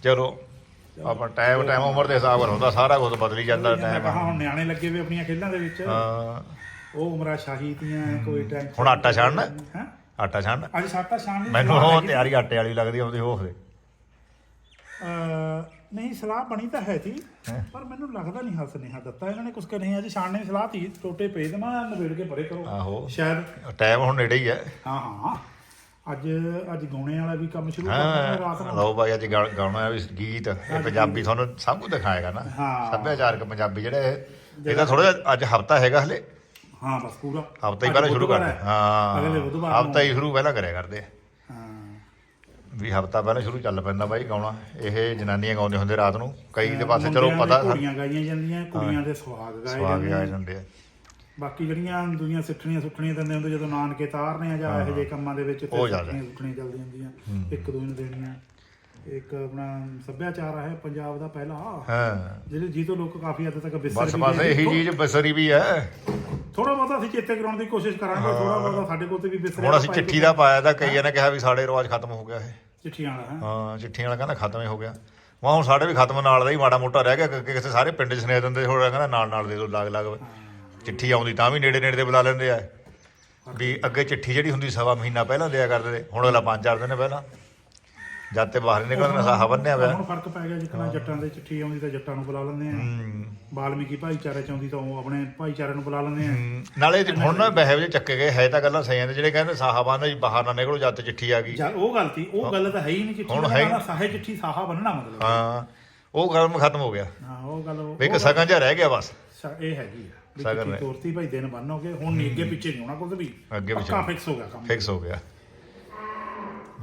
ਚਲੋ ਆਪਾਂ ਟਾਈਮ ਟਾਈਮ ਉਮਰ ਦੇ ਹਿਸਾਬ ਨਾਲ ਹੁੰਦਾ ਸਾਰਾ ਕੁਝ ਬਦਲੀ ਜਾਂਦਾ ਟਾਈਮ ਹੁਣ ਨਿਆਣੇ ਲੱਗੇ ਵੀ ਆਪਣੀਆਂ ਖੇਡਾਂ ਦੇ ਵਿੱਚ। ਹਾਂ। ਉਹ ਉਮਰਾਂ ਸ਼ਾਹੀ ਦੀਆਂ ਕੋਈ ਟੈਂਸ਼ਨ ਹੁਣ ਆਟਾ ਛਾਣਨਾ? ਹੈ? ਆਟਾ ਛਾਣ ਅੱਜ ਸਾਟਾ ਦੀ ਮੈਨੂੰ ਉਹ। ਤਿਆਰੀ ਆਟੇ ਵਾਲੀ ਲੱਗਦੀ ਆਉਂਦੀ ਉਹ ਫੇ ਅਹ, ਨਹੀਂ ਸਲਾਹ ਬਣੀ ਤਾਂ ਹੈ ਹੈਂ? ਪਰ ਮੈਨੂੰ ਲੱਗਦਾ ਨਹੀਂ ਹੱਸ ਨਹੀਂ ਦਿੱਤਾ ਇਹਨਾਂ ਨੇ ਕੁਛ ਕਰ ਨਹੀਂ ਅੱਜ ਸ਼ਾਨ ਨੇ ਸਲਾਹ ਤੀ ਟੋਟੇ ਪੇ ਦੇਣਾ ਨਵੇੜ ਕੇ ਪਰੇ ਕਰੋ। ਆਹੋ। ਸ਼ਾਇਦ ਟਾਈਮ ਹੁਣ ਨੇੜੇ ਹੀ ਹੈ ਹਾਂ ਹਾਂ। ਅੱਜ ਅੱਜ ਗਾਉਣੇ ਵਾਲਾ ਵੀ ਕੰਮ ਸ਼ੁਰੂ ਕਰਨਾ ਰਾਤ ਨੂੰ। ਲਓ ਭਾਈ ਅੱਜ ਗਾ- ਗਾਉਣਾ ਹੈ ਵੀ ਗੀਤ ਇਹ ਪੰਜਾਬੀ ਤੁਹਾਨੂੰ ਸਭ ਕੁਝ ਦਿਖਾਏਗਾ ਨਾ। ਹਾਂ। ਸੱਭਿਆਚਾਰਕ ਪੰਜਾਬੀ ਜਿਹੜੇ ਇਹ- ਇਹਦਾ ਥੋੜਾ ਜਿਹਾ ਅੱਜ ਹਫਤਾ ਹੈਗਾ ਹਲੇ। ਹਾਂ ਬਸ ਪੂਰਾ। ਹਫਤਾ ਹੀ ਅੱਜ ਪਹਿਲਾਂ ਸ਼ੁਰੂ ਬੁੱਧਵਾਰ ਕਰਦੇ ਹੈ। ਅਗਲੇ ਹਾਂ ਨੂੰ ਹਫਤਾ ਹੀ ਸ਼ੁਰੂ ਪਹਿਲਾਂ ਕਰਿਆ ਕਰਦੇ ਆ। ਵੀ ਹਫਤਾ ਪਹਿਲਾਂ ਸ਼ੁਰੂ ਚੱਲ ਪੈਂਦਾ ਬਾਈ ਗਾਉਣਾ। ਇਹ ਜਨਾਨੀਆਂ ਗਾਉਂਦੇ ਹੁੰਦੇ ਰਾਤ ਨੂੰ। ਕਈ ਦੇ ਪਾਸੇ ਚਲੋ ਪਤਾ ਕੁੜੀਆਂ ਗਾਈਆਂ ਜਾਂਦੀਆਂ ਕੁੜੀਆਂ ਦੇ ਸੁਹਾਗ ਗਾਏ ਆ ਆ। ਜਾਂਦੇ ਆ। ਬਾਕੀ ਜਿਹੜੀਆਂ ਦੁਨੀਆਂ ਸਿੱਠਣੀਆਂ ਸੁੱਠਣੀਆਂ ਦਿੰਦੇ ਹੁੰਦੇ ਜਦੋਂ ਨਾਨਕੇ ਤਾਰਨੇ ਆ ਜਾਂ ਇਹੋ ਜਿਹੇ ਕੰਮਾਂ ਦੇ ਵਿੱਚ ਜ਼ਿਆਦਾ। ਸਿੱਠਣੀਆਂ ਸੁੱਠਣੀਆਂ ਚੱਲਦੀਆਂ ਹੁੰਦੀਆਂ। ਇੱਕ ਦੂਜੇ ਨੂੰ ਦੇਣੀਆਂ। ਇੱਕ ਆਪਣਾ ਸੱਭਿਆਚਾਰ ਹੈ ਪੰਜਾਬ ਦਾ ਪਹਿਲਾ। ਹਾਂ। ਜਿਹੜੇ ਜੀ ਤੋਂ ਲੋਕ ਕਾਫੀ ਹੱਦ ਤੱਕ ਵਿਸਰ ਬਸ ਬਸ ਇਹੀ ਚੀਜ਼ ਬਸਰੀ ਵੀ ਹੈ। ਥੋੜਾ ਬਹੁਤਾ ਅਸੀਂ ਚੇਤੇ ਕਰਾਉਣ ਦੀ ਕੋਸ਼ਿਸ਼ ਕਰਾਂਗੇ ਥੋੜਾ ਬਹੁਤਾ ਸਾਡੇ ਕੋਲ ਤੇ ਵੀ ਵਿਸਰਿਆ ਹੁਣ ਅਸੀਂ ਚਿੱਠੀ ਦਾ ਪਾਇਆ ਤਾਂ ਕਈਆਂ ਨੇ ਕਿਹਾ ਵੀ ਸਾਡੇ ਰਿਵਾਜ ਖਤਮ ਹੋ ਗਿਆ ਇਹ। ਚਿੱਠੀਆਂ ਵਾਲਾ ਹੈ? ਹਾਂ ਚਿੱਠੀਆਂ ਵਾਲਾ ਕਹਿੰਦਾ ਖਤਮ ਹੀ ਹੋ ਗਿਆ। ਵਾ ਹੁਣ ਸਾਡੇ ਵੀ ਖਤਮ ਨਾਲ ਦਾ ਹੀ ਮਾੜਾ ਮੋਟਾ ਰਹਿ ਗਿਆ ਕਿ ਕਿਸੇ ਸਾਰੇ ਪਿੰਡ 'ਚ ਸੁਨੇਹ ਦਿੰਦੇ ਹੁਣ ਕਹਿੰਦਾ ਨਾਲ ਨਾਲ ਦੇ ਦੋ ਲੱਗ ਲੱਗ। ਚਿੱਠੀ ਆਉਂਦੀ ਤਾਂ ਵੀ ਨੇੜੇ ਨੇੜੇ ਤੇ ਬੁਲਾ ਲੈਂਦੇ ਆ। ਵੀ ਅੱਗੇ ਚਿੱਠੀ ਜਿਹੜੀ ਹੁੰਦੀ ਸਵਾ ਮਹੀਨਾ ਪਹਿਲਾਂ ਦਿਆ ਕਰਦੇ ਹੁਣ ਅਗਲਾ ਪੰਜ ਚਾਰ ਦਿਨ ਪਹਿਲਾਂ। ਜਦ ਤੇ ਬਾਹਰ ਨਿਕਲਣ ਸਾਹਾ ਬੰਨਿਆ ਹੁਣ ਪਿਆ ਫ਼ਰਕ ਪੈ ਗਿਆ ਜਿੱਕਣਾ ਜੱਟਾਂ ਦੇ ਚਿੱਠੀ ਆਉਂਦੀ ਤਾਂ ਜੱਟਾਂ ਨੂੰ ਬੁਲਾ ਲੈਂਦੇ ਆ ਹੂੰ। ਬਾਲਮੀਕੀ ਭਾਈਚਾਰੇ ਚ ਆਉਂਦੀ ਤਾਂ ਉਹ ਆਪਣੇ ਭਾਈਚਾਰੇ ਨੂੰ ਬੁਲਾ ਲੈਂਦੇ ਆ ਨਾਲੇ ਜੇ ਹੁਣ ਨਾ ਬਹਿ ਜੇ ਚੱਕੇ ਗਏ ਹੈ ਤਾਂ ਗੱਲਾਂ ਸਹੀ ਨੇ ਜਿਹੜੇ ਕਹਿੰਦੇ ਸਾਹਾ ਬੰਨ ਜੀ ਬਾਹਰ ਨਾ ਨਿਕਲੋ ਜਦ ਤੇ ਚਿੱਠੀ ਆ ਗਈ। ਜਾਂ ਉਹ ਗੱਲ ਸੀ ਉਹ ਗੱਲ ਤਾਂ ਹੈ ਹੀ ਨਹੀਂ ਚਿੱਠੀ ਹੁਣ ਹੈ ਸਾਹੇ ਚਿੱਠੀ ਸਾਹਾ ਬੰਨਣਾ ਮਤਲਬ। ਹਾਂ। ਉਹ ਗੱਲ ਖਤਮ ਹੋ ਗਿਆ। ਹਾਂ ਉਹ ਗੱਲ ਉਹ- ਵੀ ਇੱਕ ਸਗਨ ਜਿਹਾ ਰਹਿ ਗਿਆ ਬਸ। ਸ- ਇਹ ਹੈਗੀ ਆ। ਸ਼ਗਨ ਹੈ। ਤੋਰਤੀ ਭਾਈ ਦਿਨ ਬੰਨੋਗੇ ਹੁਣ ਨਹੀਂ ਅੱਗੇ ਪਿੱਛੇ ਨਹੀਂ ਹੋਣਾ ਕੁਝ ਵੀ। ਅੱਗੇ ਪਿੱਛੇ ਪੱਕਾ। ਫਿਕਸ ਹੋ ਗਿਆ ਕੰਮ। ਫਿਕਸ ਹੋ ਗਿਆ।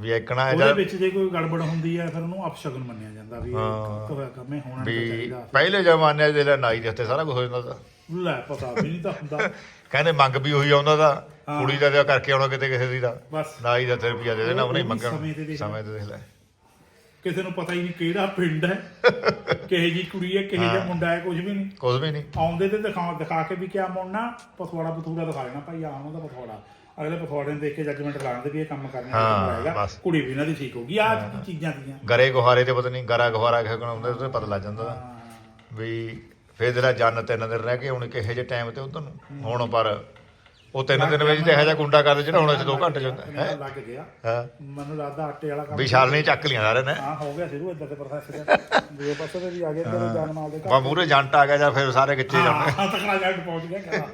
ਵੀ ਇੱਕਣਾ ਉਹਦੇ ਜਦ ਵਿੱਚ ਜੇ ਕੋਈ ਗੜਬੜ ਹੁੰਦੀ ਹੈ ਫਿਰ ਉਹਨੂੰ ਅਪਸ਼ਗਨ ਮੰਨਿਆ ਜਾਂਦਾ ਵੀ ਹਾਂ। ਹੋਇਆ ਕੰਮ ਹੋਣਾ ਨਹੀਂ ਵੀ ਚਾਹੀਦਾ। ਪਹਿਲੇ ਜ਼ਮਾਨੇ ਦੇ ਲੈ ਨਾਈ ਦੇ ਉੱਤੇ ਸਾਰਾ ਕੁਝ ਹੋ ਜਾਂਦਾ ਤਾ ਲੈ ਪਤਾ ਵੀ ਨਹੀਂ ਤਾਂ ਹੁੰਦਾ। ਕਹਿੰਦੇ ਮੰਗ ਵੀ ਉਹੀ ਆਉਂਦਾ ਦਾ। ਹਾਂ। ਕੁੜੀ ਦਾ ਵਿਆਹ ਕਰਕੇ ਆਉਣਾ ਕਿਤੇ ਕਿਸੇ ਦੀ ਦਾ। ਬਸ। ਨਾਈ ਦਾ ਤੇ ਰੁਪਿਆ ਦੇ ਦੇਣਾ ਉਹਨੇ ਮੰਗਣਾ। ਸਮੇਂ ਤੇ ਦੇਖ ਲੈ। ਸਮੇਂ ਤੇ ਦੇਖ ਲੈ। ਕਿਸੇ ਨੂੰ ਪਤਾ ਹੀ ਨਹੀਂ ਕਿਹੜਾ ਪਿੰਡ ਹੈ। ਕਿਹੇ ਜੀ ਕੁੜੀ ਹੈ ਕਿਹੇ ਜਿਹਾ ਮੁੰਡਾ ਹੈ ਕੁਝ ਵੀ ਨਹੀਂ। ਕੁਝ ਵੀ ਨਹੀਂ। ਆਉਂਦੇ ਤੇ ਦਿਖਾ ਦਿਖਾ ਕੇ ਵੀ ਕਿਆ ਮੁੰਨਾ ਪਥਵਾੜਾ ਪਥੂੜਾ ਦਿਖਾ ਦੇਣਾ ਭਾਈ ਆਹ ਉਹਦਾ ਪਥਵਾੜਾ। ਅਗਲੇ ਨੂੰ ਦੇਖ ਕੇ ਜੱਜਮੈਂਟ ਲਾਉਂਦੇ ਵੀ ਇਹ ਕੰਮ ਕਰਨੇ ਹਾਂ, ਬਸ। ਕੁੜੀ ਵੀ ਇਹਨਾਂ ਦੀ ਠੀਕ ਹੋਗੀ ਆਹ ਚੀਜ਼ਾਂ ਦੀਆਂ ਗਰੇ ਗੁਹਾਰੇ ਤੇ ਪਤਾ ਨਹੀਂ ਗਰਾ ਗੁਹਾਰਾ ਕੋਲ ਆਉਂਦਾ ਉਹਦੇ ਪਤਾ ਲੱਗ ਜਾਂਦਾ ਤਾ। ਵੀ ਫੇਰ ਜਿਹੜਾ ਜਨ ਤਿੰਨ ਦਿਨ ਰਹਿ ਕੇ ਹੁਣ ਕਿਹੇ ਜਿਹੇ ਟਾਈਮ ਤੇ ਉਧਰ ਨੂੰ। ਹੁਣ ਪਰ ਉਹ ਤਿੰਨ ਦਿਨ ਵਿੱਚ ਤੇ ਇਹੋ ਜਿਹਾ ਗੁੰਡਾ ਕਰਦੇ ਜਿਹੜਾ ਹੁਣ ਚ 2 ਘੰਟੇ ਚ ਹੁੰਦਾ। ਹੈ? ਲੱਗ ਗਿਆ। ਹਾਂ। ਮੈਨੂੰ ਲੱਗਦਾ ਆਟੇ ਵਾਲਾ ਕੰਮ ਵਿਸ਼ਾਲ ਨੇ ਚੱਕ ਲਿਆ ਸਾਰੇ ਨੇ। ਹਾਂ ਹੋ ਗਿਆ ਸ਼ੁਰੂ ਇਦਾਂ ਦੇ ਪ੍ਰੋਸੈਸ ਦੂਏ ਪਾਸੇ ਤੇ ਵੀ ਆ ਗਏ ਤੇ ਜਾਨ ਮਾਲ ਦੇ ਬਾ ਮੂਰੇ ਜੰਟ ਆ ਗਿਆ ਜਾਂ ਫਿਰ ਸਾਰੇ ਕਿੱਥੇ ਜਾਂਦੇ ਹਾਂ ਤਕੜਾ ਜੱਟ ਪਹੁੰਚ ਗਿਆ ਕਹਿੰਦਾ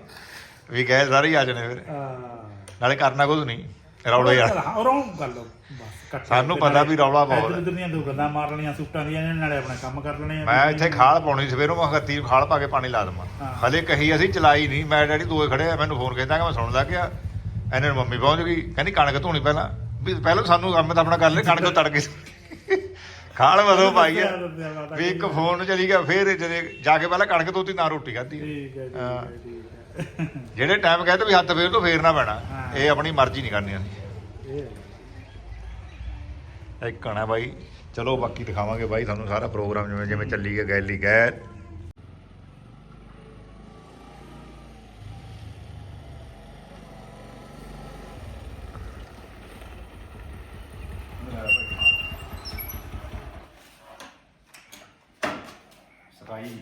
ਵੀ ਕਹੇ ਸਾਰੇ ਹੀ ਆ ਜਾਣੇ ਫਿਰ। ਹਾਂ। ਨਾਲੇ ਕਰਨਾ ਕੁਝ ਨਹੀਂ ਰੌਲੇ ਆ ਔਰੋਂ ਗੱਲ ਬਸ ਇਕੱਠੇ ਸਾਨੂੰ ਪਤਾ ਵੀ ਰੌਲਾ ਬਹੁਤ ਇੱਧਰ ਹੈ। ਦੀਆਂ ਦੋ ਗੱਲਾਂ ਮਾਰ ਲੈਣੀਆਂ ਸੂਟਾਂ ਦੀਆਂ ਇਹਨੇ ਨਾਲੇ ਆਪਣਾ ਕੰਮ ਕਰ ਲੈਣੇ ਆ। ਮੈਂ ਇੱਥੇ ਖਾਲ ਪਾਉਣੀ ਸਵੇਰੋਂ ਮੈਂ ਨੂੰ ਖਾਲ ਪਾ ਕੇ ਪਾਣੀ ਲਾ ਦਵਾਂ। ਹਲੇ ਕਹੀ ਅਸੀਂ ਚਲਾਈ ਨਹੀਂ। ਮੈਂ ਡੈਡੀ ਦੋਏ ਖੜੇ ਆ ਮੈਨੂੰ ਫੋਨ ਕਹਿੰਦਾ ਕਿ ਮੈਂ ਸੁਣਦਾ ਕਿ ਇਹਨੇ ਨੂੰ ਮੰਮੀ ਪਹੁੰਚ ਗਈ। ਕਹਿੰਦੀ ਕਣਕ ਧੋਣੀ ਪਹਿਲਾਂ। ਵੀ ਪਹਿਲਾਂ ਸਾਨੂੰ ਕੰਮ ਤਾਂ ਆਪਣਾ ਕਰ ਲੈ ਕਣਕ ਤੜ ਕੇ ਖਾਲ ਮਦੋਂ ਪਾਈ ਆ। ਵੀ ਇੱਕ ਫੋਨ ਚਲੀ ਗਿਆ ਫੇਰ ਜਦੇ ਜਾ ਕੇ ਪਹਿਲਾਂ ਕਣਕ ਧੋਤੀ ਨਾ ਰੋਟੀ ਖਾਧੀ। ਠੀਕ ਹੈ ਹਾਂ। ਜਿਹੜੇ ਟਾਈਮ ਕਹਿੰਦੇ ਵੀ ਹੱਥ ਫੇਰ ਤੋਂ ਫੇਰਨਾ ਪੈਣਾ। ਇਹ ਆਪਣੀ ਮਰਜ਼ੀ ਨਹੀਂ ਕਰਨੀ ਅਸੀਂ। ਇਹ। ਇੱਕ ਕਣਾ ਬਾਈ। ਚਲੋ ਬਾਕੀ ਦਿਖਾਵਾਂਗੇ ਬਾਈ ਤੁਹਾਨੂੰ ਸਾਰਾ ਪ੍ਰੋਗਰਾਮ ਜਿਵੇਂ ਜਿਵੇਂ ਚੱਲੀ ਗਿਆ ਗੈਲੀ ਗੈਰ। ਸਕਾਈ ਕੀ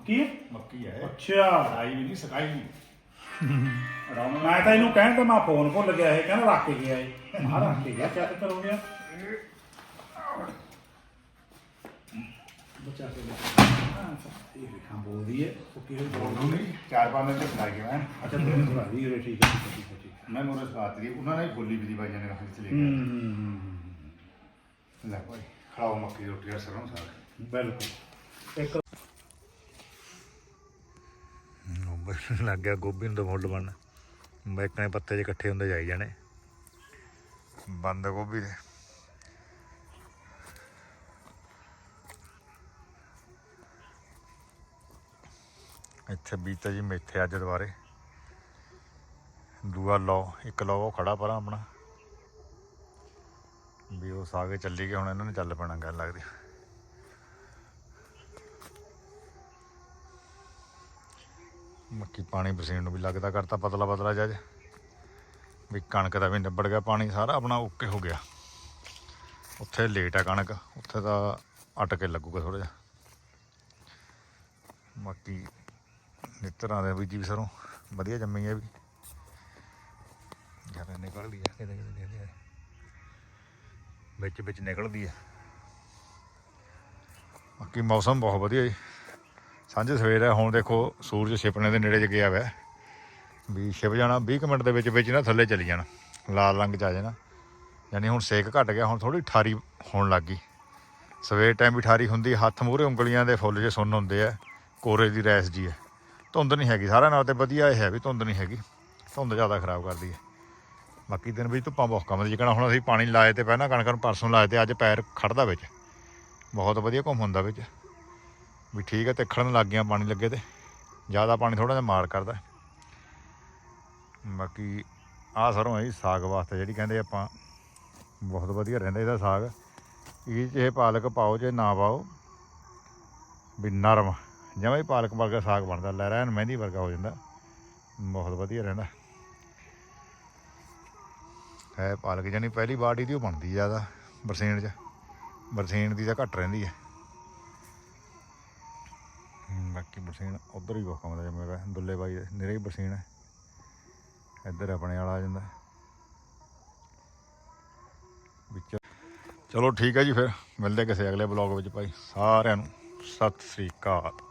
ਮੱਕੀ? ਹੈ? ਮੱਕੀ ਹੈ। ਅੱਛਾ। ਸਕਾਈ ਵੀ ਨਹੀਂ ਸਕਾਈ ਰਾਮ ਮੈਂ ਤਾਂ ਇਹਨੂੰ ਕਹਿਣ ਤੇ ਮੈਂ ਫੋਨ ਭੁੱਲ ਗਿਆ ਇਹ ਕਹਿੰਦਾ ਰੱਖ ਕੇ ਗਿਆ ਇਹ। ਮਾਂ ਰੱਖ ਕੇ ਗਿਆ ਚੈੱਕ ਕਰੋ ਗਿਆ ਬਚਾ ਕੇ ਲੈ ਹਾਂ ਇਹ ਲਿਖਾਂ ਬੋਲਦੀ ਹੈ ਉਹ ਕਿਹੋ ਬੋਲ ਨਹੀਂ ਚਾਰ ਪੰਜ ਤੇ ਖਾ ਗਿਆ ਮੈਂ ਅੱਛਾ ਤੂੰ ਸੁਣਾ ਦੀ ਇਹ ਠੀਕ ਹੈ ਠੀਕ ਹੈ, ਠੀਕ ਹੈ ਠੀਕ ਹੈ। ਮੈਂ ਮੋਰੇ ਸਕਾਤੀ ਉਹਨਾਂ ਨੇ ਬੋਲੀ ਵੀ ਦੀ ਬਾਈ ਜਾਨੇ ਕਾਫੀ ਚਲੇ ਹੂੰ ਗਏ ਹੂੰ, ਹੂੰ ਲੈ ਭਾਈ ਖੜਾਓ ਮੱਕੀ ਦੀ ਰੋਟੀ ਦਾ ਸਰੋਂ ਸਾਗ। ਹੂੰ, ਬਿਲਕੁਲ। ਇੱਕ ਬਸ ਲੱਗ ਗਿਆ ਗੋਭੀ ਨੂੰ ਤਾਂ ਮੁੱਲ ਬਣ। ਬੈਕਾਂ ਪੱਤੇ ਜੇ ਇਕੱਠੇ ਹੁੰਦੇ ਜਾਈ ਜਾਣੇ। ਬੰਦ ਗੋਭੀ ਦੇ। ਇੱਥੇ ਬੀਤਾ ਜੀ ਮੇਥੇ ਅੱਜ ਦੁਬਾਰੇ ਦੂਆ ਲਓ, ਇੱਕ ਲਓ, ਉਹ ਖੜਾ ਪਰਾਂ ਆਪਣਾ। ਵੀ ਉਹ ਸਾਗੇ ਚੱਲੀ ਗਏ ਹੁਣ ਇਹਨਾਂ ਨੇ ਚੱਲ ਪੈਣਾ ਗੱਲ ਲੱਗਦੀ। ਮੱਕੀ ਪਾਣੀ ਪਸੀਨ ਨੂੰ ਵੀ ਲੱਗਦਾ ਕਰਤਾ, ਪਤਲਾ ਪਤਲਾ ਜੱਜ ਵੀ ਕਣਕ ਦਾ ਵੀ ਨਿਬੜ ਗਿਆ ਪਾਣੀ, ਸਾਰਾ ਆਪਣਾ ਓਕੇ ਹੋ ਗਿਆ। ਉੱਥੇ ਲੇਟ ਆ ਕਣਕ, ਉੱਥੇ ਤਾਂ ਅਟਕੇ ਲੱਗੂਗਾ ਥੋੜਾ ਜਿਹਾ। ਬਾਕੀ ਨਿਤਰਾਂ ਦੇ ਬੀਜੀ ਵੀ ਸਰੋਂ, ਵਧੀਆ ਜੰਮੀ ਹੈ ਵੀ। ਯਾਰ ਨਿਕਲਦੀ ਆ, ਕਿਤੇ ਕਿਤੇ ਕਿਤੇ ਵਿੱਚ ਵਿੱਚ ਨਿਕਲਦੀ ਆ। ਬਾਕੀ ਮੌਸਮ ਬਹੁਤ ਵਧੀਆ ਜੀ। ਸਾਂਝੇ ਸਵੇਰ ਹੈ, ਹੁਣ ਦੇਖੋ ਸੂਰਜ ਛਿਪਣੇ ਦੇ ਨੇੜੇ ਚ ਗਿਆ ਹੋਇਆ ਹੈ। ਵੀ ਛਿਪ ਜਾਣਾ 20 ਕੁ ਮਿੰਟ ਦੇ ਵਿੱਚ ਵਿੱਚ ਨਾ ਥੱਲੇ ਚਲੀ ਜਾਣਾ, ਲਾਲ ਰੰਗ ਚ ਆ ਜਾਣਾ। ਯਾਨੀ ਹੁਣ ਸੇਕ ਘਟ ਗਿਆ, ਹੁਣ ਥੋੜੀ ਠਾਰੀ ਹੋਣ ਲੱਗ ਗਈ। ਸਵੇਰ ਟਾਈਮ ਵੀ ਠਾਰੀ ਹੁੰਦੀ, ਹੱਥ ਮੂਹਰੇ ਉਂਗਲੀਆਂ ਦੇ ਫੁੱਲ ਜੇ ਸੁੰਨ ਹੁੰਦੇ ਆ, ਕੋਰੇ ਦੀ ਰੈਸ ਜੀ ਹੈ ਧੁੰਦ ਨਹੀਂ ਹੈਗੀ ਸਾਰਾ ਨਾਲ ਤੇ ਵਧੀਆ ਇਹ ਹੈ ਵੀ ਧੁੰਦ ਨਹੀਂ ਹੈਗੀ, ਧੁੰਦ ਜ਼ਿਆਦਾ ਖਰਾਬ ਕਰਦੀ ਹੈ ਬਾਕੀ ਦਿਨ ਵਿੱਚ ਧੁੱਪਾਂ ਬਹੁਤ ਕੰਮ ਦੀ ਜਿਕਣਾ ਹੁਣ ਅਸੀਂ ਪਾਣੀ ਲਾਏ ਤੇ ਪਹਿਲਾਂ ਕਣਕਾਂ ਨੂੰ ਪਰਸੋਂ ਲਾਏ ਤੇ ਅੱਜ ਪੈਰ ਖੜਦਾ ਵਿੱਚ। ਬਹੁਤ ਵਧੀਆ ਘੁੰਮ ਹੁੰਦਾ ਵਿੱਚ। ਵੀ ਠੀਕ ਹੈ ਤੇ ਖੜਨ ਲੱਗ ਗਿਆ ਪਾਣੀ ਲੱਗੇ ਤੇ ਜ਼ਿਆਦਾ ਪਾਣੀ ਥੋੜਾ ਜਿਹਾ ਮਾਰ ਕਰਦਾ। ਬਾਕੀ ਆਹ ਸਰੋਂ ਹੈ ਜੀ, ਸਾਗ ਵਾਸਤੇ ਜਿਹੜੀ ਕਹਿੰਦੇ ਆਪਾਂ, ਬਹੁਤ ਵਧੀਆ ਰਹਿੰਦਾ ਇਹਦਾ ਸਾਗ। ਇਹ 'ਚ ਇਹ ਪਾਲਕ ਪਾਓ ਜੇ ਨਾ ਪਾਓ, ਵੀ ਨਰਮ, ਜਿਵੇਂ ਹੀ ਪਾਲਕ ਵਰਗਾ ਸਾਗ ਬਣਦਾ ਲੈ ਮਹਿੰਦੀ ਵਰਗਾ ਹੋ ਜਾਂਦਾ, ਬਹੁਤ ਵਧੀਆ ਰਹਿੰਦਾ। ਹੈ ਪਾਲਕ ਜਾਨੀ ਪਹਿਲੀ ਬਾੜੀ ਦੀ ਉਹ ਬਣਦੀ ਜ਼ਿਆਦਾ, ਬਰਸੀਨ 'ਚ। ਬਰਸੀਨ ਦੀ ਤਾਂ ਘੱਟ ਰਹਿੰਦੀ ਹੈ। ਬਾਕੀ ਬਰਸੀਨ ਉਧਰ ਹੀ ਬਹੁਤ ਕੰਮ ਦਾ ਦੁੱਲੇ ਬਾਈ ਦੇ ਨਿਰੇ ਹੀ ਬਰਸੀਨ ਹੈ। ਇੱਧਰ ਆਪਣੇ ਵਾਲਾ ਆ ਜਾਂਦਾ। ਵਿੱਚ। ਚਲੋ ਠੀਕ ਹੈ ਜੀ ਫਿਰ। ਮਿਲਦੇ ਕਿਸੇ ਅਗਲੇ ਬਲੌਗ ਵਿੱਚ ਭਾਈ। ਸਾਰਿਆਂ ਨੂੰ ਸਤਿ ਸ੍ਰੀ ਅਕਾਲ।